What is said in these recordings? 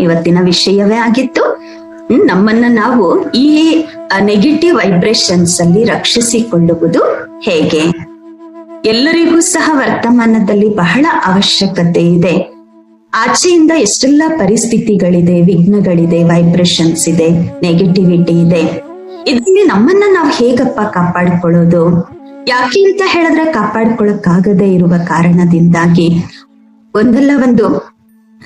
ಇವತ್ತಿನ ವಿಷಯವೇ ಆಗಿತ್ತು. ನಮ್ಮನ್ನ ನಾವು ಈ ನೆಗೆಟಿವ್ ವೈಬ್ರೇಷನ್ಸ್ ಅಲ್ಲಿ ರಕ್ಷಿಸಿಕೊಳ್ಳುವುದು ಹೇಗೆ? ಎಲ್ಲರಿಗೂ ಸಹ ವರ್ತಮಾನದಲ್ಲಿ ಬಹಳ ಅವಶ್ಯಕತೆ ಇದೆ. ಆಚೆಯಿಂದ ಎಷ್ಟೆಲ್ಲ ಪರಿಸ್ಥಿತಿಗಳಿದೆ, ವಿಘ್ನಗಳಿದೆ ವೈಬ್ರೇಷನ್ಸ್ ಇದೆ ನೆಗೆಟಿವಿಟಿ ಇದೆ. ಇದರಲ್ಲಿ ನಮ್ಮನ್ನ ನಾವು ಹೇಗಪ್ಪ ಕಾಪಾಡ್ಕೊಳ್ಳೋದು? ಯಾಕೆ ಅಂತ ಹೇಳಿದ್ರೆ ಕಾಪಾಡ್ಕೊಳಕ್ಕಾಗದೇ ಇರುವ ಕಾರಣದಿಂದಾಗಿ ಒಂದಲ್ಲ ಒಂದು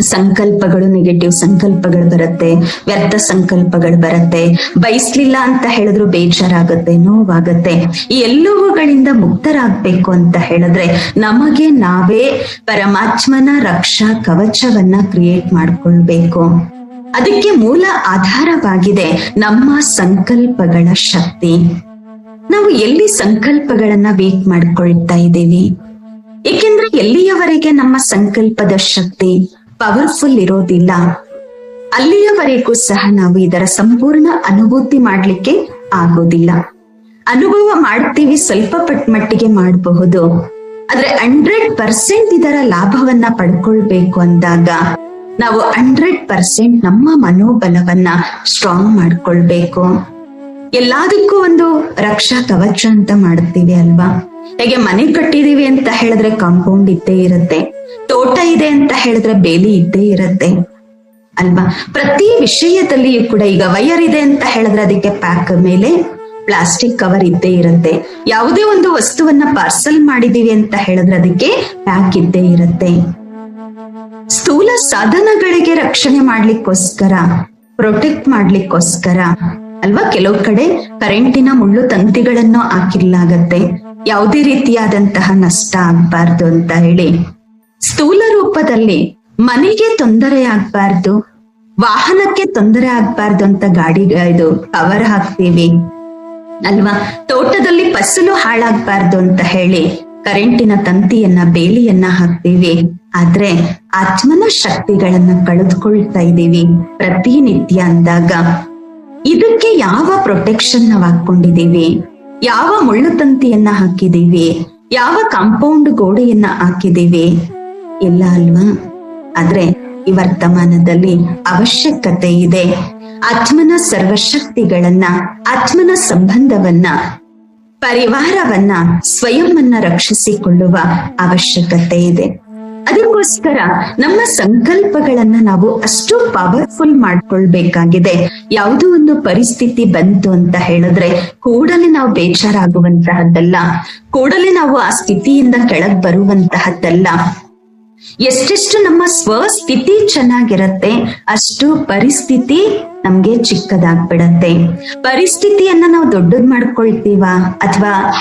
ಸಂಕಲ್ಪಗಳು ನೆಗೆಟಿವ್ ಸಂಕಲ್ಪಗಳು ಬರುತ್ತೆ, ವ್ಯರ್ಥ ಸಂಕಲ್ಪಗಳು ಬರುತ್ತೆ, ಬಯಸ್ಲಿಲ್ಲ ಅಂತ ಹೇಳಿದ್ರು ಬೇಜಾರಾಗುತ್ತೆ, ನೋವಾಗತ್ತೆ. ಈ ಎಲ್ಲವುಗಳಿಂದ ಮುಕ್ತರಾಗ್ಬೇಕು ಅಂತ ಹೇಳಿದ್ರೆ ನಮಗೆ ನಾವೇ ಪರಮಾತ್ಮನ ರಕ್ಷಾ ಕವಚವನ್ನ ಕ್ರಿಯೇಟ್ ಮಾಡ್ಕೊಳ್ಬೇಕು. ಅದಕ್ಕೆ ಮೂಲ ಆಧಾರವಾಗಿದೆ ನಮ್ಮ ಸಂಕಲ್ಪಗಳ ಶಕ್ತಿ. ನಾವು ಎಲ್ಲಿ ಸಂಕಲ್ಪಗಳನ್ನ ವೇಟ್ ಮಾಡ್ಕೊಳ್ತಾ ಇದ್ದೀವಿ? ಏಕೆಂದ್ರೆ ಎಲ್ಲಿಯವರೆಗೆ ನಮ್ಮ ಸಂಕಲ್ಪದ ಶಕ್ತಿ? ಪವರ್ಫುಲ್ ಇರೋದಿಲ್ಲ. ಅಲ್ಲಿಯವರೆಗೂ ಸಹ ನಾವು ಇದರ ಸಂಪೂರ್ಣ ಅನುಭೂತಿ ಮಾಡ್ಲಿಕ್ಕೆ ಆಗೋದಿಲ್ಲ. ಅನುಭವ ಮಾಡ್ತೀವಿ ಸ್ವಲ್ಪ ಪಟ್ ಮಟ್ಟಿಗೆ ಮಾಡಬಹುದು. ಆದ್ರೆ ಹಂಡ್ರೆಡ್ ಪರ್ಸೆಂಟ್ ಇದರ ಲಾಭವನ್ನ ಪಡ್ಕೊಳ್ಬೇಕು ಅಂದಾಗ ನಾವು ಹಂಡ್ರೆಡ್ ಪರ್ಸೆಂಟ್ ನಮ್ಮ ಮನೋಬಲವನ್ನ ಸ್ಟ್ರಾಂಗ್ ಮಾಡ್ಕೊಳ್ಬೇಕು. ಎಲ್ಲದಕ್ಕೂ ಒಂದು ರಕ್ಷಾ ಕವಚ ಅಂತ ಮಾಡ್ತೀವಿ ಅಲ್ವಾ? ಹೇಗೆ ಮನೆ ಕಟ್ಟಿದೀವಿ ಅಂತ ಹೇಳಿದ್ರೆ ಕಾಂಪೌಂಡ್ ಇದ್ದೇ ಇರುತ್ತೆ, ತೋಟ ಇದೆ ಅಂತ ಹೇಳಿದ್ರೆ ಬೇಲಿ ಇದ್ದೇ ಇರುತ್ತೆ ಅಲ್ವಾ? ಪ್ರತಿ ವಿಷಯದಲ್ಲಿಯೂ ಕೂಡ ಈಗ ವೈಯರ್ ಇದೆ ಅಂತ ಹೇಳಿದ್ರೆ ಅದಕ್ಕೆ ಪ್ಯಾಕ್ ಮೇಲೆ ಪ್ಲಾಸ್ಟಿಕ್ ಕವರ್ ಇದ್ದೇ ಇರುತ್ತೆ. ಯಾವುದೇ ಒಂದು ವಸ್ತುವನ್ನ ಪಾರ್ಸಲ್ ಮಾಡಿದೀವಿ ಅಂತ ಹೇಳಿದ್ರೆ ಅದಕ್ಕೆ ಪ್ಯಾಕ್ ಇದ್ದೇ ಇರುತ್ತೆ. ಸ್ಥೂಲ ಸಾಧನಗಳಿಗೆ ರಕ್ಷಣೆ ಮಾಡ್ಲಿಕ್ಕೋಸ್ಕರ ಪ್ರೊಟೆಕ್ಟ್ ಮಾಡ್ಲಿಕ್ಕೋಸ್ಕರ ಅಲ್ವಾ? ಕೆಲವು ಕಡೆ ಕರೆಂಟಿನ ಮುಳ್ಳು ತಂತಿಗಳನ್ನು ಹಾಕಿರ್ಲಾಗತ್ತೆ. ಯಾವುದೇ ರೀತಿಯಾದಂತಹ ನಷ್ಟ ಆಗ್ಬಾರ್ದು ಅಂತ ಹೇಳಿ ಸ್ಥೂಲ ರೂಪದಲ್ಲಿ ಮನೆಗೆ ತೊಂದರೆ ಆಗ್ಬಾರ್ದು, ವಾಹನಕ್ಕೆ ತೊಂದರೆ ಆಗ್ಬಾರ್ದು ಅಂತ ಗಾಡಿ, ಇದು ಕವರ್ ಹಾಕ್ತೀವಿ. ಅಲ್ವಾ? ತೋಟದಲ್ಲಿ ಫಸಲು ಹಾಳಾಗ್ಬಾರ್ದು ಅಂತ ಹೇಳಿ ಕರೆಂಟಿನ ತಂತಿಯನ್ನ, ಬೇಲಿಯನ್ನ ಹಾಕ್ತೀವಿ. ಆದ್ರೆ ಆತ್ಮನ ಶಕ್ತಿಗಳನ್ನ ಕಳೆದುಕೊಳ್ತಾ ಇದ್ದೀವಿ ಪ್ರತಿನಿತ್ಯ ಅಂದಾಗ. ಇದಕ್ಕೆ ಯಾವ ಪ್ರೊಟೆಕ್ಷನ್ ನಾವು ಹಾಕೊಂಡಿದೀವಿ ಯಾವ ಮುಳ್ಳು ತಂತಿಯನ್ನ ಹಾಕಿದ್ದೇವೆ ಯಾವ ಕಾಂಪೌಂಡ್ ಗೋಡೆಯನ್ನ ಹಾಕಿದ್ದೇವೆ ಎಲ್ಲ ಅಲ್ವಾ? ಆದ್ರೆ ಈ ವರ್ತಮಾನದಲ್ಲಿ ಅವಶ್ಯಕತೆ ಇದೆ. ಆತ್ಮನ ಸರ್ವಶಕ್ತಿಗಳನ್ನ, ಆತ್ಮನ ಸಂಬಂಧವನ್ನ, ಪರಿವಾರವನ್ನ ಸ್ವಯಂವನ್ನ ರಕ್ಷಿಸಿಕೊಳ್ಳುವ ಅವಶ್ಯಕತೆ ಇದೆ. ಅದಕ್ಕೋಸ್ಕರ ನಮ್ಮ ಸಂಕಲ್ಪಗಳನ್ನ ನಾವು ಅಷ್ಟು ಪವರ್ಫುಲ್ ಮಾಡ್ಕೊಳ್ಬೇಕಾಗಿದೆ. ಯಾವುದೋ ಒಂದು ಪರಿಸ್ಥಿತಿ ಬಂತು ಅಂತ ಹೇಳಿದ್ರೆ ಕೂಡಲೇ ನಾವು ಬೇಜಾರಾಗುವಂತಹದ್ದಲ್ಲ. ಕೂಡಲೇ ನಾವು ಆ ಸ್ಥಿತಿಯಿಂದ ಕೆಳಗ್ ಬರುವಂತಹದ್ದಲ್ಲ. ಎಷ್ಟೆಷ್ಟು ನಮ್ಮ ಸ್ವಸ್ಥಿತಿ ಚೆನ್ನಾಗಿರತ್ತೆ, ಅಷ್ಟು ಪರಿಸ್ಥಿತಿ ನಮ್ಗೆ ಚಿಕ್ಕದಾಗ್ಬಿಡತ್ತೆ. ಪರಿಸ್ಥಿತಿಯನ್ನ ನಾವು ದೊಡ್ಡದ್ ಮಾಡ್ಕೊಳ್ತೀವ? ಅಥವಾ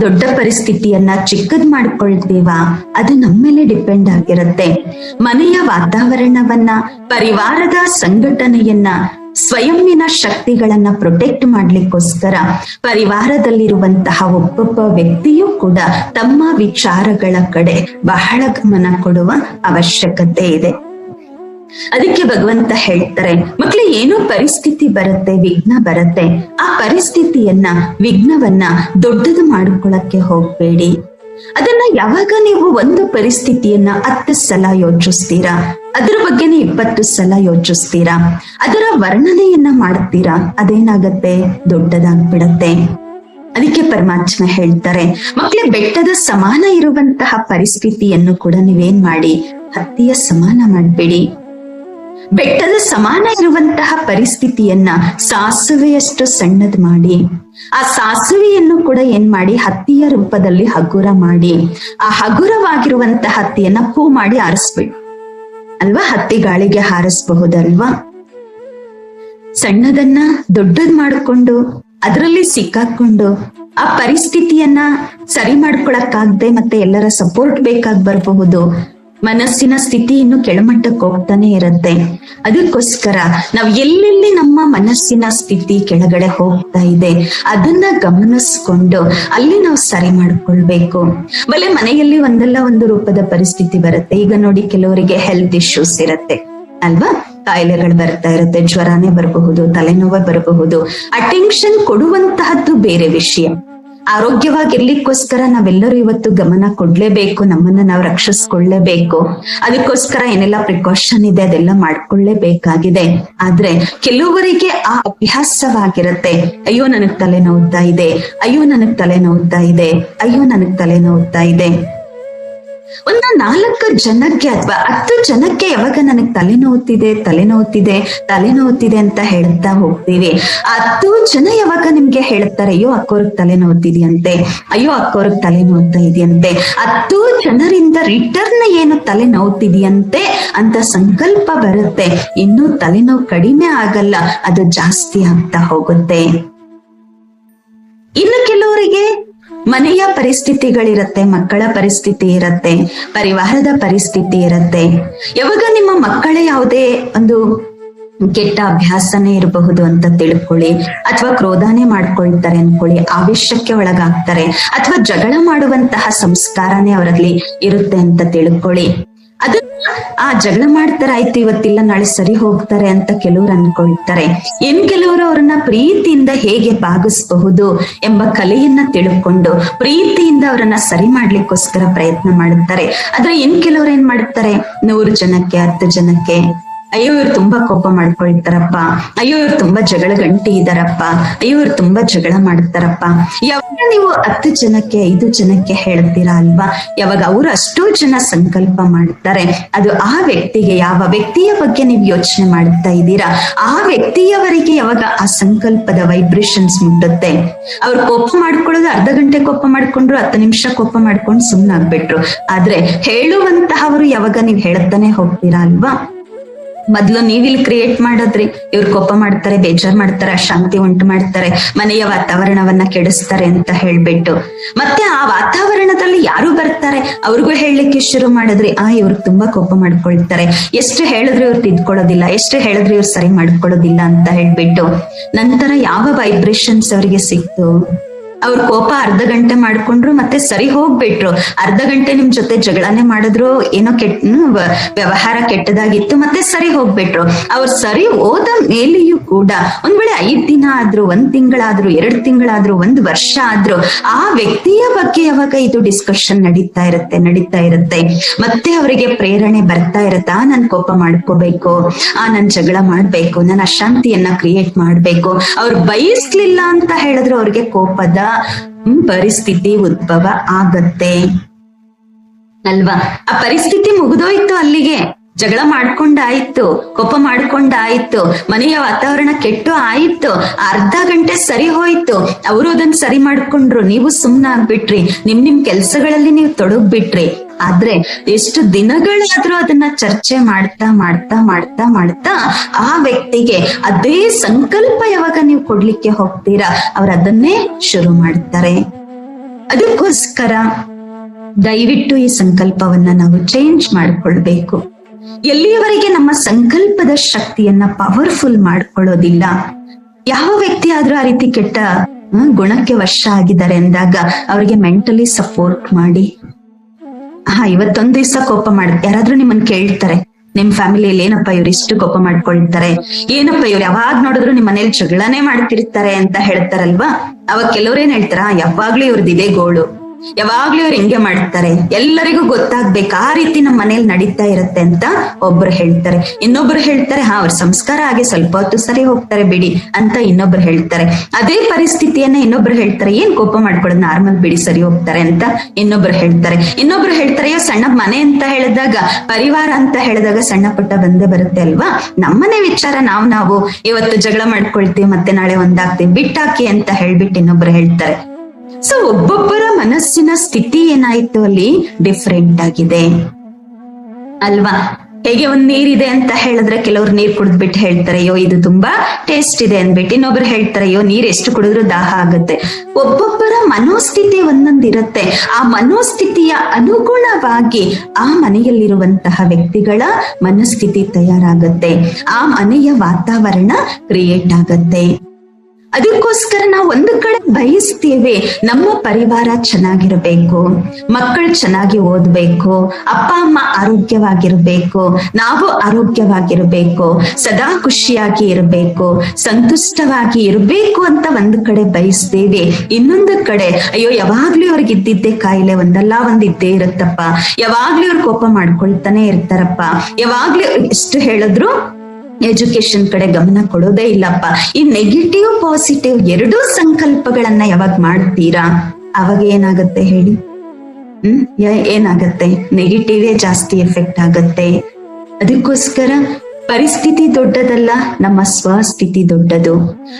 ದೊಡ್ಡ ಪರಿಸ್ಥಿತಿಯನ್ನ ಚಿಕ್ಕದ್ ಮಾಡ್ಕೊಳ್ತೀವ? ಅದು ನಮ್ಮ ಮೇಲೆ ಡಿಪೆಂಡ್ ಆಗಿರುತ್ತೆ. ಮನೆಯ ವಾತಾವರಣವನ್ನ, ಪರಿವಾರದ ಸಂಘಟನೆಯನ್ನ ಸ್ವಯಂವಿನ ಶಕ್ತಿಗಳನ್ನ ಪ್ರೊಟೆಕ್ಟ್ ಮಾಡ್ಲಿಕ್ಕೋಸ್ಕರ ಪರಿವಾರದಲ್ಲಿರುವಂತಹ ಒಬ್ಬೊಬ್ಬ ವ್ಯಕ್ತಿಯೂ ಕೂಡ ತಮ್ಮ ವಿಚಾರಗಳ ಕಡೆ ಬಹಳ ಗಮನ ಕೊಡುವ ಅವಶ್ಯಕತೆ ಇದೆ. ಅದಕ್ಕೆ ಭಗವಂತ ಹೇಳ್ತಾರೆ, ಮಕ್ಳು, ಏನೋ ಪರಿಸ್ಥಿತಿ ಬರುತ್ತೆ, ವಿಘ್ನ ಬರುತ್ತೆ. ಆ ಪರಿಸ್ಥಿತಿಯನ್ನ, ವಿಘ್ನವನ್ನ ದೊಡ್ಡದು ಮಾಡ್ಕೊಳಕ್ಕೆ ಹೋಗ್ಬೇಡಿ. ಅದನ್ನ ಯಾವಾಗ ನೀವು ಒಂದು ಪರಿಸ್ಥಿತಿಯನ್ನ ಹತ್ತು ಸಲ ಯೋಚಿಸ್ತೀರಾ? ಅದರ ಬಗ್ಗೆನೇ ಇಪ್ಪತ್ತು ಸಲ ಯೋಚಿಸ್ತೀರಾ? ಅದರ ವರ್ಣನೆಯನ್ನ ಮಾಡ್ತೀರಾ? ಅದೇನಾಗತ್ತೆ? ದೊಡ್ಡದಾಗ್ಬಿಡತ್ತೆ. ಅದಕ್ಕೆ ಪರಮಾತ್ಮ ಹೇಳ್ತಾರೆ ಮಕ್ಕಳ ಬೆಟ್ಟದ ಸಮಾನ ಇರುವಂತಹ ಪರಿಸ್ಥಿತಿಯನ್ನು ಕೂಡ ನೀವೇನ್ ಮಾಡಿ? ಹತ್ತಿಯ ಸಮಾನ ಮಾಡ್ಬೇಡಿ. ಬೆಟ್ಟದ ಸಮಾನ ಇರುವಂತಹ ಪರಿಸ್ಥಿತಿಯನ್ನ ಸಾಸುವೆಯಷ್ಟು ಸಣ್ಣದ್ ಮಾಡಿ. ಆ ಸಾಸುವೆಯನ್ನು ಕೂಡ ಏನ್ ಮಾಡಿ, ಹತ್ತಿಯ ರೂಪದಲ್ಲಿ ಹಗುರ ಮಾಡಿ. ಆ ಹಗುರವಾಗಿರುವಂತಹ ಹತ್ತಿಯನ್ನ ಹೂ ಮಾಡಿ ಆರಿಸ್ಬೇಕು ಅಲ್ವಾ? ಹತ್ತಿ ಗಾಳಿಗೆ ಹಾರಿಸಬಹುದಲ್ವಾ? ಸಣ್ಣದನ್ನ ದೊಡ್ಡದ್ ಮಾಡಿಕೊಂಡು, ಅದರಲ್ಲಿ ಸಿಕ್ಕಾಕೊಂಡು, ಆ ಪರಿಸ್ಥಿತಿಯನ್ನ ಸರಿ ಮಾಡ್ಕೊಳಕ್ಕಾಗದೆ ಮತ್ತೆ ಎಲ್ಲರ ಸಪೋರ್ಟ್ ಬೇಕಾಗಿ ಬರಬಹುದು. ಮನಸ್ಸಿನ ಸ್ಥಿತಿ ಇನ್ನು ಕೆಳಮಟ್ಟಕ್ಕೆ ಹೋಗ್ತಾನೆ ಇರುತ್ತೆ. ಅದಕ್ಕೋಸ್ಕರ ನಾವ್ ಎಲ್ಲೆಲ್ಲಿ ನಮ್ಮ ಮನಸ್ಸಿನ ಸ್ಥಿತಿ ಕೆಳಗಡೆ ಹೋಗ್ತಾ ಇದೆ, ಅದನ್ನ ಗಮನಿಸ್ಕೊಂಡು ಅಲ್ಲಿ ನಾವು ಸರಿ ಮಾಡ್ಕೊಳ್ಬೇಕು. ಬಲೆ ಮನೆಯಲ್ಲಿ ಒಂದಲ್ಲ ಒಂದು ರೂಪದ ಪರಿಸ್ಥಿತಿ ಬರುತ್ತೆ. ಈಗ ನೋಡಿ ಕೆಲವರಿಗೆ ಹೆಲ್ತ್ ಇಶ್ಯೂಸ್ ಇರುತ್ತೆ. ಅಲ್ವಾ? ಕಾಯಿಲೆಗಳು ಬರ್ತಾ ಇರುತ್ತೆ, ಜ್ವರನೇ ಬರಬಹುದು, ತಲೆನೋವೇ ಬರಬಹುದು. ಅಟೆನ್ಷನ್ ಕೊಡುವಂತಹದ್ದು ಬೇರೆ ವಿಷಯ. ಆರೋಗ್ಯವಾಗಿರ್ಲಿಕ್ಕೋಸ್ಕರ ನಾವೆಲ್ಲರೂ ಇವತ್ತು ಗಮನ ಕೊಡ್ಲೇಬೇಕು, ನಮ್ಮನ್ನ ನಾವು ರಕ್ಷಿಸ್ಕೊಳ್ಳೇಬೇಕು. ಅದಕ್ಕೋಸ್ಕರ ಏನೆಲ್ಲ ಪ್ರಿಕಾಷನ್ ಇದೆ ಅದೆಲ್ಲ ಮಾಡ್ಕೊಳ್ಳೇಬೇಕಾಗಿದೆ. ಆದ್ರೆ ಕೆಲವರಿಗೆ ಆ ಅಭ್ಯಾಸವಾಗಿರುತ್ತೆ. ಅಯ್ಯೋ ನನಗ್ ತಲೆ ನೋವ್ತಾ ಇದೆ, ಅಯ್ಯೋ ನನಗ್ ತಲೆ ನೋವ್ತಾ ಇದೆ, ಅಯ್ಯೋ ನನಗ್ ತಲೆ ನೋವ್ತಾ ಇದೆ. ಒಂದು ನಾಲ್ಕು ಜನಕ್ಕೆ ಅಥವಾ ಹತ್ತು ಜನಕ್ಕೆ ಯಾವಾಗ ನನಗ್ ತಲೆನೋವುತ್ತಿದೆ ತಲೆನೋವುತ್ತಿದೆ ತಲೆನೋವುತ್ತಿದೆ ಅಂತ ಹೇಳ್ತಾ ಹೋಗ್ತೀವಿ. ಹತ್ತು ಜನ ಯಾವಾಗ ನಿಮ್ಗೆ ಹೇಳ್ತಾರೆ, ಅಯ್ಯೋ ಅಕ್ಕೋರ್ಗ್ ತಲೆನೋವುತ್ತಿದೆಯಂತೆ ಅಯ್ಯೋ ಅಕ್ಕೋರ್ಗ್ ತಲೆನೋವುತ್ತಾ ಇದೆಯಂತೆ, ಹತ್ತು ಜನರಿಂದ ರಿಟರ್ನ್ ಏನು ತಲೆ ನೋವ್ತಿದೆಯಂತೆ ಅಂತ ಸಂಕಲ್ಪ ಬರುತ್ತೆ. ಇನ್ನು ತಲೆನೋವು ಕಡಿಮೆ ಆಗಲ್ಲ, ಅದು ಜಾಸ್ತಿ ಆಗ್ತಾ ಹೋಗುತ್ತೆ. ಇನ್ನು ಕೆಲವರಿಗೆ ಮನೆಯ ಪರಿಸ್ಥಿತಿಗಳಿರತ್ತೆ, ಮಕ್ಕಳ ಪರಿಸ್ಥಿತಿ ಇರತ್ತೆ, ಪರಿವಾರದ ಪರಿಸ್ಥಿತಿ ಇರತ್ತೆ. ಯಾವಾಗ ನಿಮ್ಮ ಮಕ್ಕಳ ಯಾವುದೇ ಒಂದು ಕೆಟ್ಟ ಅಭ್ಯಾಸನೇ ಇರಬಹುದು ಅಂತ ತಿಳ್ಕೊಳ್ಳಿ, ಅಥವಾ ಕ್ರೋಧಾನೇ ಮಾಡ್ಕೊಳ್ತಾರೆ ಅನ್ಕೊಳ್ಳಿ, ಆವೇಶಕ್ಕೆ ಒಳಗಾಗ್ತಾರೆ, ಅಥವಾ ಜಗಳ ಮಾಡುವಂತಹ ಸಂಸ್ಕಾರನೇ ಅವರಲ್ಲಿ ಇರುತ್ತೆ ಅಂತ ತಿಳ್ಕೊಳ್ಳಿ. ಅದನ್ನ ಆ ಜಗಳ ಮಾಡ್ತಾರೆ, ಆಯ್ತು, ಇವತ್ತಿಲ್ಲ, ನಾಳೆ ಸರಿ ಹೋಗ್ತಾರೆ ಅಂತ ಕೆಲವ್ರು ಅನ್ಕೊಳ್ತಾರೆ. ಇನ್ ಕೆಲವರು ಅವ್ರನ್ನ ಪ್ರೀತಿಯಿಂದ ಹೇಗೆ ಭಾಗಿಸಬಹುದು ಎಂಬ ಕಲೆಯನ್ನ ತಿಳ್ಕೊಂಡು ಪ್ರೀತಿಯಿಂದ ಅವರನ್ನ ಸರಿ ಮಾಡ್ಲಿಕ್ಕೋಸ್ಕರ ಪ್ರಯತ್ನ ಮಾಡುತ್ತಾರೆ ಆದ್ರೆ ಇನ್ ಕೆಲವ್ರು ಏನ್ ಮಾಡ್ತಾರೆ? ನೂರು ಜನಕ್ಕೆ, ಹತ್ತು ಜನಕ್ಕೆ ಅಯ್ಯೋ ಇವ್ರು ತುಂಬಾ ಕೋಪ ಮಾಡ್ಕೊಳ್ತಾರಪ್ಪ. ಅಯ್ಯೋ ಇವ್ರು ತುಂಬಾ ಜಗಳ ಗಂಟಿ ಇದಾರಪ್ಪ. ಅಯ್ಯೋ ಇವ್ರು ತುಂಬಾ ಜಗಳ ಮಾಡ್ತಾರಪ್ಪ. ಯಾವಾಗ ನೀವು ಹತ್ತು ಜನಕ್ಕೆ, ಐದು ಜನಕ್ಕೆ ಹೇಳ್ತೀರಾ ಅಲ್ವಾ? ಯಾವಾಗ ಅವರು ಅಷ್ಟೋ ಜನ ಸಂಕಲ್ಪ ಮಾಡ್ತಾರೆ. ಅದು ಆ ವ್ಯಕ್ತಿಗೆ, ಯಾವ ವ್ಯಕ್ತಿಯ ಬಗ್ಗೆ ನೀವು ಯೋಚನೆ ಮಾಡ್ತಾ ಇದ್ದೀರಾ? ಆ ವ್ಯಕ್ತಿಯವರಿಗೆ ಯಾವಾಗ ಆ ಸಂಕಲ್ಪದ ವೈಬ್ರೇಷನ್ಸ್ ಮುಟ್ಟುತ್ತೆ? ಅವ್ರು ಕೋಪ ಮಾಡ್ಕೊಳ್ಳೋದು ಅರ್ಧ ಗಂಟೆ ಕೋಪ ಮಾಡ್ಕೊಂಡ್ರು, ಹತ್ತು ನಿಮಿಷ ಕೋಪ ಮಾಡ್ಕೊಂಡು ಸುಮ್ಮನಾಗ್ಬಿಟ್ರು ಆದ್ರೆ ಹೇಳುವಂತಹವರು ಯಾವಾಗ ನೀವು ಹೇಳ್ತಾನೆ ಹೋಗ್ತೀರಾ ಅಲ್ವಾ? ಮೊದ್ಲು ನೀವಿಲ್ಲಿ ಕ್ರಿಯೇಟ್ ಮಾಡಿದ್ರಿ. ಇವ್ರು ಕೋಪ ಮಾಡ್ತಾರೆ, ಬೇಜಾರ್ ಮಾಡ್ತಾರೆ, ಅಶಾಂತಿ ಉಂಟು ಮಾಡ್ತಾರೆ, ಮನೆಯ ವಾತಾವರಣವನ್ನ ಕೆಡಿಸ್ತಾರೆ ಅಂತ ಹೇಳ್ಬಿಟ್ಟು. ಮತ್ತೆ ಆ ವಾತಾವರಣದಲ್ಲಿ ಯಾರು ಬರ್ತಾರೆ? ಅವ್ರಿಗೂ ಹೇಳಲಿಕ್ಕೆ ಶುರು ಮಾಡಿದ್ರಿ. ಆ, ಇವ್ರು ತುಂಬಾ ಕೋಪ ಮಾಡ್ಕೊಳ್ತಾರೆ. ಎಷ್ಟು ಹೇಳಿದ್ರು ಇವ್ರು ತಿದ್ಕೊಳ್ಳೋದಿಲ್ಲ, ಎಷ್ಟು ಹೇಳಿದ್ರು ಇವ್ರು ಸರಿ ಮಾಡ್ಕೊಳ್ಳೋದಿಲ್ಲ ಅಂತ ಹೇಳ್ಬಿಟ್ಟು. ನಂತರ ಯಾವ ವೈಬ್ರೇಷನ್ಸ್ ಅವರಿಗೆ ಸಿಕ್ತು? ಅವ್ರ ಕೋಪ ಅರ್ಧ ಗಂಟೆ ಮಾಡ್ಕೊಂಡ್ರು, ಮತ್ತೆ ಸರಿ ಹೋಗ್ಬಿಟ್ರು. ಅರ್ಧ ಗಂಟೆ ನಿಮ್ ಜೊತೆ ಜಗಳನೆ ಮಾಡಿದ್ರು, ಏನೋ ಕೆಟ್ಟ ವ್ಯವಹಾರ ಕೆಟ್ಟದಾಗಿತ್ತು, ಮತ್ತೆ ಸರಿ ಹೋಗ್ಬಿಟ್ರು. ಅವ್ರು ಸರಿ ಹೋದ ಮೇಲೆಯೂ ಕೂಡ ಒಂದ್ ವೇಳೆ ಐದ್ ದಿನ ಆದ್ರೂ, ಒಂದ್ ತಿಂಗಳಾದ್ರು, ಎರಡ್ ತಿಂಗಳಾದ್ರು, ಒಂದ್ ವರ್ಷ ಆದ್ರೂ, ಆ ವ್ಯಕ್ತಿಯ ಬಗ್ಗೆ ಯಾವಾಗ ಇದು ಡಿಸ್ಕಷನ್ ನಡೀತಾ ಇರುತ್ತೆ ನಡೀತಾ ಇರುತ್ತೆ. ಮತ್ತೆ ಅವರಿಗೆ ಪ್ರೇರಣೆ ಬರ್ತಾ ಇರತ್ತಾ ನಾನ್ ಕೋಪ ಮಾಡ್ಕೋಬೇಕು, ಆ, ನನ್ ಜಗಳ ಮಾಡ್ಬೇಕು, ನಾನು ಅಶಾಂತಿಯನ್ನ ಕ್ರಿಯೇಟ್ ಮಾಡ್ಬೇಕು, ಅವ್ರು ಬಯಸ್ಲಿಲ್ಲ ಅಂತ ಹೇಳಿದ್ರು, ಅವ್ರಿಗೆ ಕೋಪದ ಪರಿಸ್ಥಿತಿ ಉದ್ಭವ ಆಗತ್ತೆ. ಅಲ್ವಾ? ಆ ಪರಿಸ್ಥಿತಿ ಮುಗಿದೋಯ್ತು ಅಲ್ಲಿಗೆ. ಜಗಳ ಮಾಡ್ಕೊಂಡಾಯ್ತು ಕೋಪ ಮಾಡ್ಕೊಂಡಾಯ್ತು ಮನೆಯ ವಾತಾವರಣ ಕೆಟ್ಟು ಆಯ್ತು ಅರ್ಧ ಗಂಟೆ ಸರಿ ಹೋಯ್ತು. ಅವರು ಅದನ್ನ ಸರಿ ಮಾಡ್ಕೊಂಡ್ರು ನೀವು ಸುಮ್ನ ಆಗ್ಬಿಟ್ರಿ ನಿಮ್ ನಿಮ್ ಕೆಲ್ಸಗಳಲ್ಲಿ ನೀವು ತೊಡಗ್ಬಿಟ್ರಿ. ಆದ್ರೆ ಎಷ್ಟು ದಿನಗಳಾದ್ರೂ ಅದನ್ನ ಚರ್ಚೆ ಮಾಡ್ತಾ ಮಾಡ್ತಾ ಮಾಡ್ತಾ ಮಾಡ್ತಾ ಆ ವ್ಯಕ್ತಿಗೆ ಅದೇ ಸಂಕಲ್ಪ ಯಾವಾಗ ನೀವು ಕೊಡ್ಲಿಕ್ಕೆ ಹೋಗ್ತೀರಾ, ಅವ್ರ ಅದನ್ನೇ ಶುರು ಮಾಡ್ತಾರೆ. ಅದಕ್ಕೋಸ್ಕರ ದಯವಿಟ್ಟು ಈ ಸಂಕಲ್ಪವನ್ನ ನಾವು ಚೇಂಜ್ ಮಾಡ್ಕೊಳ್ಬೇಕು. ಎಲ್ಲಿಯವರೆಗೆ ನಮ್ಮ ಸಂಕಲ್ಪದ ಶಕ್ತಿಯನ್ನ ಪವರ್ಫುಲ್ ಮಾಡ್ಕೊಳ್ಳೋದಿಲ್ಲ, ಯಾವ ವ್ಯಕ್ತಿ ಆದ್ರೂ ಆ ರೀತಿ ಕೆಟ್ಟ ಗುಣಕ್ಕೆ ವಶ ಆಗಿದ್ದಾರೆ ಅಂದಾಗ ಅವರಿಗೆ ಮೆಂಟಲಿ ಸಪೋರ್ಟ್ ಮಾಡಿ. ಹಾ, ಇವತ್ತೊಂದ್ ದಿವ್ಸ ಕೋಪ ಮಾಡ್, ಯಾರಾದ್ರೂ ನಿಮ್ಮನ್ನ ಕೇಳ್ತಾರೆ, ನಿಮ್ ಫ್ಯಾಮಿಲಿಯಲ್ಲಿ ಏನಪ್ಪ ಇವ್ರು ಇಷ್ಟು ಕೋಪ ಮಾಡ್ಕೊಳ್ತಾರೆ, ಏನಪ್ಪ ಇವ್ರು ಯಾವಾಗ ನೋಡಿದ್ರು ನಿಮ್ ಮನೇಲಿ ಜಗಳನೇ ಮಾಡ್ತಿರ್ತಾರೆ ಅಂತ ಹೇಳ್ತಾರಲ್ವಾ? ಅವಾಗ ಕೆಲವ್ರು ಏನ್ ಹೇಳ್ತಾರ ಯಾವಾಗ್ಲೂ ಇವ್ರದ್ದು ಇದೇ ಗೋಳು. ಯಾವಾಗ್ಲೂ ಅವ್ರು ಹಿಂಗೆ ಮಾಡ್ತಾರೆ. ಎಲ್ಲರಿಗೂ ಗೊತ್ತಾಗ್ಬೇಕು ಆ ರೀತಿ ನಮ್ಮ ಮನೇಲಿ ನಡೀತಾ ಇರುತ್ತೆ ಅಂತ ಒಬ್ರು ಹೇಳ್ತಾರೆ. ಇನ್ನೊಬ್ರು ಹೇಳ್ತಾರೆ, ಹಾ, ಅವ್ರ ಸಂಸ್ಕಾರ ಹಾಗೆ ಸ್ವಲ್ಪ ಹೊತ್ತು ಸರಿ ಹೋಗ್ತಾರೆ ಬಿಡಿ ಅಂತ ಇನ್ನೊಬ್ರು ಹೇಳ್ತಾರೆ. ಅದೇ ಪರಿಸ್ಥಿತಿಯನ್ನ ಇನ್ನೊಬ್ರು ಹೇಳ್ತಾರೆ, ಏನ್ ಕೋಪ ಮಾಡ್ಕೊಳ್ಳೋದು ನಾರ್ಮಲ್ ಬಿಡಿ, ಸರಿ ಹೋಗ್ತಾರೆ ಅಂತ ಇನ್ನೊಬ್ರು ಹೇಳ್ತಾರೆ. ಇನ್ನೊಬ್ರು ಹೇಳ್ತಾರೆ, ಅಯ್ಯೋ, ಸಣ್ಣ ಮನೆ ಅಂತ ಹೇಳಿದಾಗ, ಪರಿವಾರ ಅಂತ ಹೇಳಿದಾಗ ಸಣ್ಣ ಪುಟ್ಟ ಬಂದೇ ಬರುತ್ತೆ ಅಲ್ವಾ? ನಮ್ಮನೆ ವಿಚಾರ ನಾವು ನಾವು. ಇವತ್ತು ಜಗಳ ಮಾಡ್ಕೊಳ್ತೀವಿ, ಮತ್ತೆ ನಾಳೆ ಒಂದಾಗ್ತೀವಿ. ಬಿಟ್ಟಾಕಿ ಅಂತ ಹೇಳ್ಬಿಟ್ಟು ಇನ್ನೊಬ್ರು ಹೇಳ್ತಾರೆ. ಸೊ ಒಬ್ಬೊಬ್ಬರ ಮನಸ್ಸಿನ ಸ್ಥಿತಿ ಏನಾಯ್ತು ಅಲ್ಲಿ? ಡಿಫ್ರೆಂಟ್ ಆಗಿದೆ. ಅಲ್ವಾ? ಹೇಗೆ ಒಂದ್ ನೀರಿದೆ ಅಂತ ಹೇಳಿದ್ರೆ ಕೆಲವ್ರು ನೀರ್ ಕುಡಿದ್ಬಿಟ್ಟು ಹೇಳ್ತಾರೆ, ಅಯ್ಯೋ, ಇದು ತುಂಬಾ ಟೇಸ್ಟ್ ಇದೆ ಅಂದ್ಬಿಟ್ಟು ಇನ್ನೊಬ್ರು ಹೇಳ್ತಾರೆ, ಅಯ್ಯೋ, ನೀರ್ ಎಷ್ಟು ಕುಡಿದ್ರು ದಾಹ ಆಗುತ್ತೆ. ಒಬ್ಬೊಬ್ಬರ ಮನೋಸ್ಥಿತಿ ಒಂದೊಂದಿರುತ್ತೆ. ಆ ಮನೋಸ್ಥಿತಿಯ ಅನುಗುಣವಾಗಿ ಆ ಮನೆಯಲ್ಲಿರುವಂತಹ ವ್ಯಕ್ತಿಗಳ ಮನಸ್ಥಿತಿ ತಯಾರಾಗತ್ತೆ. ಆ ಮನೆಯ ವಾತಾವರಣ ಕ್ರಿಯೇಟ್ ಆಗತ್ತೆ. ಅದಕ್ಕೋಸ್ಕರ ನಾವು ಒಂದು ಕಡೆ ಬಯಸ್ತೇವೆ, ನಮ್ಮ ಪರಿವಾರ ಚೆನ್ನಾಗಿರ್ಬೇಕು, ಮಕ್ಕಳು ಚೆನ್ನಾಗಿ ಓದ್ಬೇಕು, ಅಪ್ಪ, ಅಮ್ಮ ಆರೋಗ್ಯವಾಗಿರ್ಬೇಕು, ನಾವು ಆರೋಗ್ಯವಾಗಿರ್ಬೇಕು, ಸದಾ ಖುಷಿಯಾಗಿ ಇರಬೇಕು, ಸಂತುಷ್ಟವಾಗಿ ಇರಬೇಕು ಅಂತ ಒಂದು ಕಡೆ ಬಯಸ್ತೇವೆ. ಇನ್ನೊಂದು ಕಡೆ, ಅಯ್ಯೋ, ಯಾವಾಗ್ಲೂ ಅವ್ರಿಗೆ ಇದ್ದಿದ್ದೇ ಕಾಯಿಲೆ ಒಂದಲ್ಲ, ಒಂದ್ ಇರುತ್ತಪ್ಪ. ಯಾವಾಗ್ಲೂ ಅವ್ರು ಕೋಪ ಮಾಡ್ಕೊಳ್ತಾನೆ ಇರ್ತಾರಪ್ಪ. ಯಾವಾಗ್ಲೂ ಎಷ್ಟು ಹೇಳಿದ್ರು ಎಜುಕೇಶನ್ ಕಡೆ ಗಮನ ಕೊಡೋದೇ ಇಲ್ಲಪ್ಪ. ಈ ನೆಗೆಟಿವ್ ಪಾಸಿಟಿವ್ ಎರಡೂ ಸಂಕಲ್ಪಗಳನ್ನ ಯಾವಾಗ ಮಾಡ್ತೀರಾ? ಅವಾಗ ಏನಾಗತ್ತೆ ಹೇಳಿ? ಹ್ಮ್? ಏನಾಗತ್ತೆ? ನೆಗೆಟಿವೇ ಜಾಸ್ತಿ ಎಫೆಕ್ಟ್ ಆಗತ್ತೆ. ಅದಕ್ಕೋಸ್ಕರ ಪರಿಸ್ಥಿತಿ ದೊಡ್ಡದಲ್ಲ, ನಮ್ಮ ಸ್ವಸ್ಥಿತಿ ದೊಡ್ಡದು.